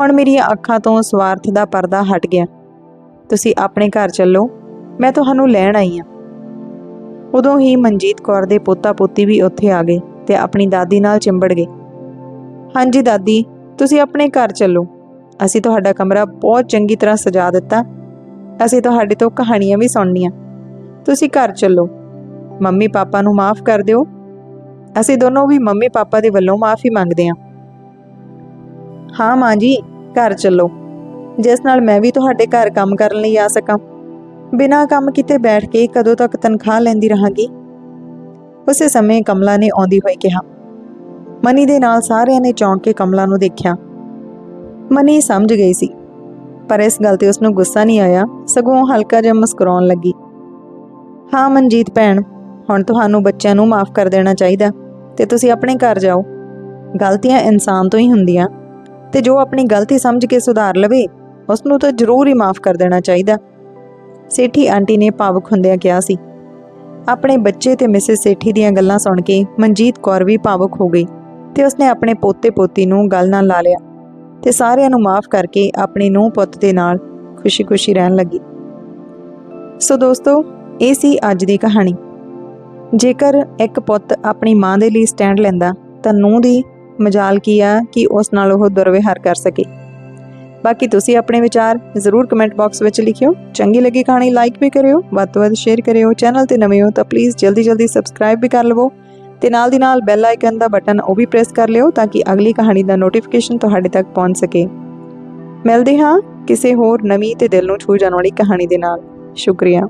ਹੁਣ ਮੇਰੀਆਂ ਅੱਖਾਂ ਤੋਂ ਸਵਾਰਥ ਦਾ ਪਰਦਾ ਹਟ ਗਿਆ। ਤੁਸੀਂ ਆਪਣੇ ਘਰ ਚੱਲੋ, ਮੈਂ ਤੁਹਾਨੂੰ ਲੈਣ ਆਈ ਹਾਂ। ਉਦੋਂ ਹੀ ਮਨਜੀਤ ਕੌਰ ਦੇ ਪੋਤਾ ਪੋਤੀ ਵੀ ਉੱਥੇ ਆ ਗਏ ਤੇ ਆਪਣੀ ਦਾਦੀ ਨਾਲ ਚਿੰਬੜ ਗਏ। ਹਾਂਜੀ ਦਾਦੀ, ਤੁਸੀਂ ਆਪਣੇ ਘਰ ਚੱਲੋ। ਅਸੀਂ ਤੁਹਾਡਾ ਕਮਰਾ ਬਹੁਤ ਚੰਗੀ ਤਰ੍ਹਾਂ ਸਜਾ ਦਿੱਤਾ। ਅਸੀਂ ਤੁਹਾਡੇ ਤੋਂ ਕਹਾਣੀਆਂ ਵੀ ਸੁਣਨੀਆਂ। ਤੁਸੀਂ ਘਰ ਚੱਲੋ। ਮੰਮੀ ਪਾਪਾ ਨੂੰ ਮਾਫ ਕਰ ਦਿਓ। ਅਸੀਂ ਦੋਨੋਂ ਵੀ ਮੰਮੀ ਪਾਪਾ ਦੇ ਵੱਲੋਂ ਮਾਫੀ ਮੰਗਦੇ ਹਾਂ। ਹਾਂ ਮਾਂ ਜੀ, ਘਰ ਚੱਲੋ। ਜਿਸ ਨਾਲ ਮੈਂ ਵੀ ਤੁਹਾਡੇ ਘਰ ਕੰਮ ਕਰਨ ਲਈ ਆ ਸਕਾਂ। ਬਿਨਾਂ ਕੰਮ ਕੀਤੇ ਬੈਠ ਕੇ ਕਦੋਂ ਤੱਕ ਤਨਖਾਹ ਲੈਂਦੀ ਰਹਾਂਗੀ? ਉਸੇ ਸਮੇਂ ਕਮਲਾ ਨੇ ਆਉਂਦੀ ਹੋਈ ਕਿਹਾ। ਮਨੀ ਦੇ ਨਾਲ ਸਾਰਿਆਂ ਨੇ ਚੌਂਕ ਕੇ ਕਮਲਾ ਨੂੰ ਦੇਖਿਆ। ਮਨੀ ਸਮਝ ਗਈ ਸੀ, ਪਰ ਇਸ ਗੱਲ ਤੇ ਉਸ ਨੂੰ ਗੁੱਸਾ ਨਹੀਂ ਆਇਆ। ਸਗੋਂ ਹਲਕਾ ਜਿਹਾ ਮੁਸਕਰਾਉਣ ਲੱਗੀ। ਹਾਂ ਮਨਜੀਤ ਭੈਣ, ਹੁਣ ਤੁਹਾਨੂੰ ਬੱਚਿਆਂ ਨੂੰ ਮਾਫ ਕਰ ਦੇਣਾ ਚਾਹੀਦਾ ਤੇ ਤੁਸੀਂ ਆਪਣੇ ਘਰ ਜਾਓ। ਗਲਤੀਆਂ ਇਨਸਾਨ ਤੋਂ ਹੀ ਹੁੰਦੀਆਂ। ਤੇ ਜੋ ਆਪਣੀ ਗਲਤੀ ਸਮਝ ਕੇ ਸੁਧਾਰ ਲਵੇ ਉਸ ਨੂੰ ਤਾਂ ਜ਼ਰੂਰ ਹੀ ਮਾਫ ਕਰ ਦੇਣਾ ਚਾਹੀਦਾ। ਸੇਠੀ ਆਂਟੀ ਨੇ ਭਾਵੁਕ ਹੁੰਦਿਆਂ ਕਿਹਾ ਸੀ। ਆਪਣੇ ਬੱਚੇ ਤੇ ਮਿਸਿਸ ਸੇਠੀ ਦੀਆਂ ਗੱਲਾਂ ਸੁਣ ਕੇ ਮਨਜੀਤ ਕੌਰ ਵੀ ਭਾਵੁਕ ਹੋ ਗਈ ਤੇ ਉਸਨੇ ਆਪਣੇ ਪੋਤੇ ਪੋਤੀ ਨੂੰ ਗੱਲ ਨਾਲ ਲਾ ਲਿਆ ਤੇ ਸਾਰਿਆਂ ਨੂੰ ਮਾਫ ਕਰਕੇ ਆਪਣੇ ਨੂੰਹ ਪੁੱਤ ਦੇ ਨਾਲ ਖੁਸ਼ੀ-ਖੁਸ਼ੀ ਰਹਿਣ ਲੱਗੀ। ਸੋ ਦੋਸਤੋ, ਇਹ ਸੀ ਅੱਜ ਦੀ ਕਹਾਣੀ। ਜੇਕਰ ਇੱਕ ਪੁੱਤ ਆਪਣੀ ਮਾਂ ਦੇ ਲਈ ਸਟੈਂਡ ਲੈਂਦਾ ਤਾਂ ਨੂੰਹ ਦੀ ਮਜਾਲ ਕੀ ਆ ਕਿ ਉਸ ਨਾਲ ਉਹ ਦੁਰਵਿਹਾਰ ਕਰ ਸਕੇ। ਬਾਕੀ ਤੁਸੀਂ ਆਪਣੇ ਵਿਚਾਰ ਜ਼ਰੂਰ ਕਮੈਂਟ ਬਾਕਸ ਵਿੱਚ ਲਿਖਿਓ। ਚੰਗੀ ਲੱਗੀ ਕਹਾਣੀ ਲਾਈਕ ਵੀ ਕਰਿਓ, ਵੱਧ ਤੋਂ ਵੱਧ ਸ਼ੇਅਰ ਕਰਿਓ ਚੈਨਲ ਤੇ ਨਵੇਂ ਹੋ ਤਾਂ ਪਲੀਜ਼ ਜਲਦੀ ਜਲਦੀ ਸਬਸਕ੍ਰਾਈਬ ਵੀ ਕਰ ਲਵੋ। ਤੇ ਨਾਲ ਦੀ ਨਾਲ ਬੈਲ ਆਈਕਨ ਦਾ ਬਟਨ ਉਹ ਵੀ ਪ੍ਰੈਸ ਕਰ ਲਿਓ ਤਾਂ ਕਿ ਅਗਲੀ ਕਹਾਣੀ ਦਾ ਨੋਟੀਫਿਕੇਸ਼ਨ ਤੁਹਾਡੇ ਤੱਕ ਪਹੁੰਚ ਸਕੇ। ਮਿਲਦੇ ਹਾਂ ਕਿਸੇ ਹੋਰ ਨਵੀਂ ਤੇ ਦਿਲ ਨੂੰ ਛੂ ਜਾਣ ਵਾਲੀ ਕਹਾਣੀ ਦੇ ਨਾਲ। ਸ਼ੁਕਰੀਆ।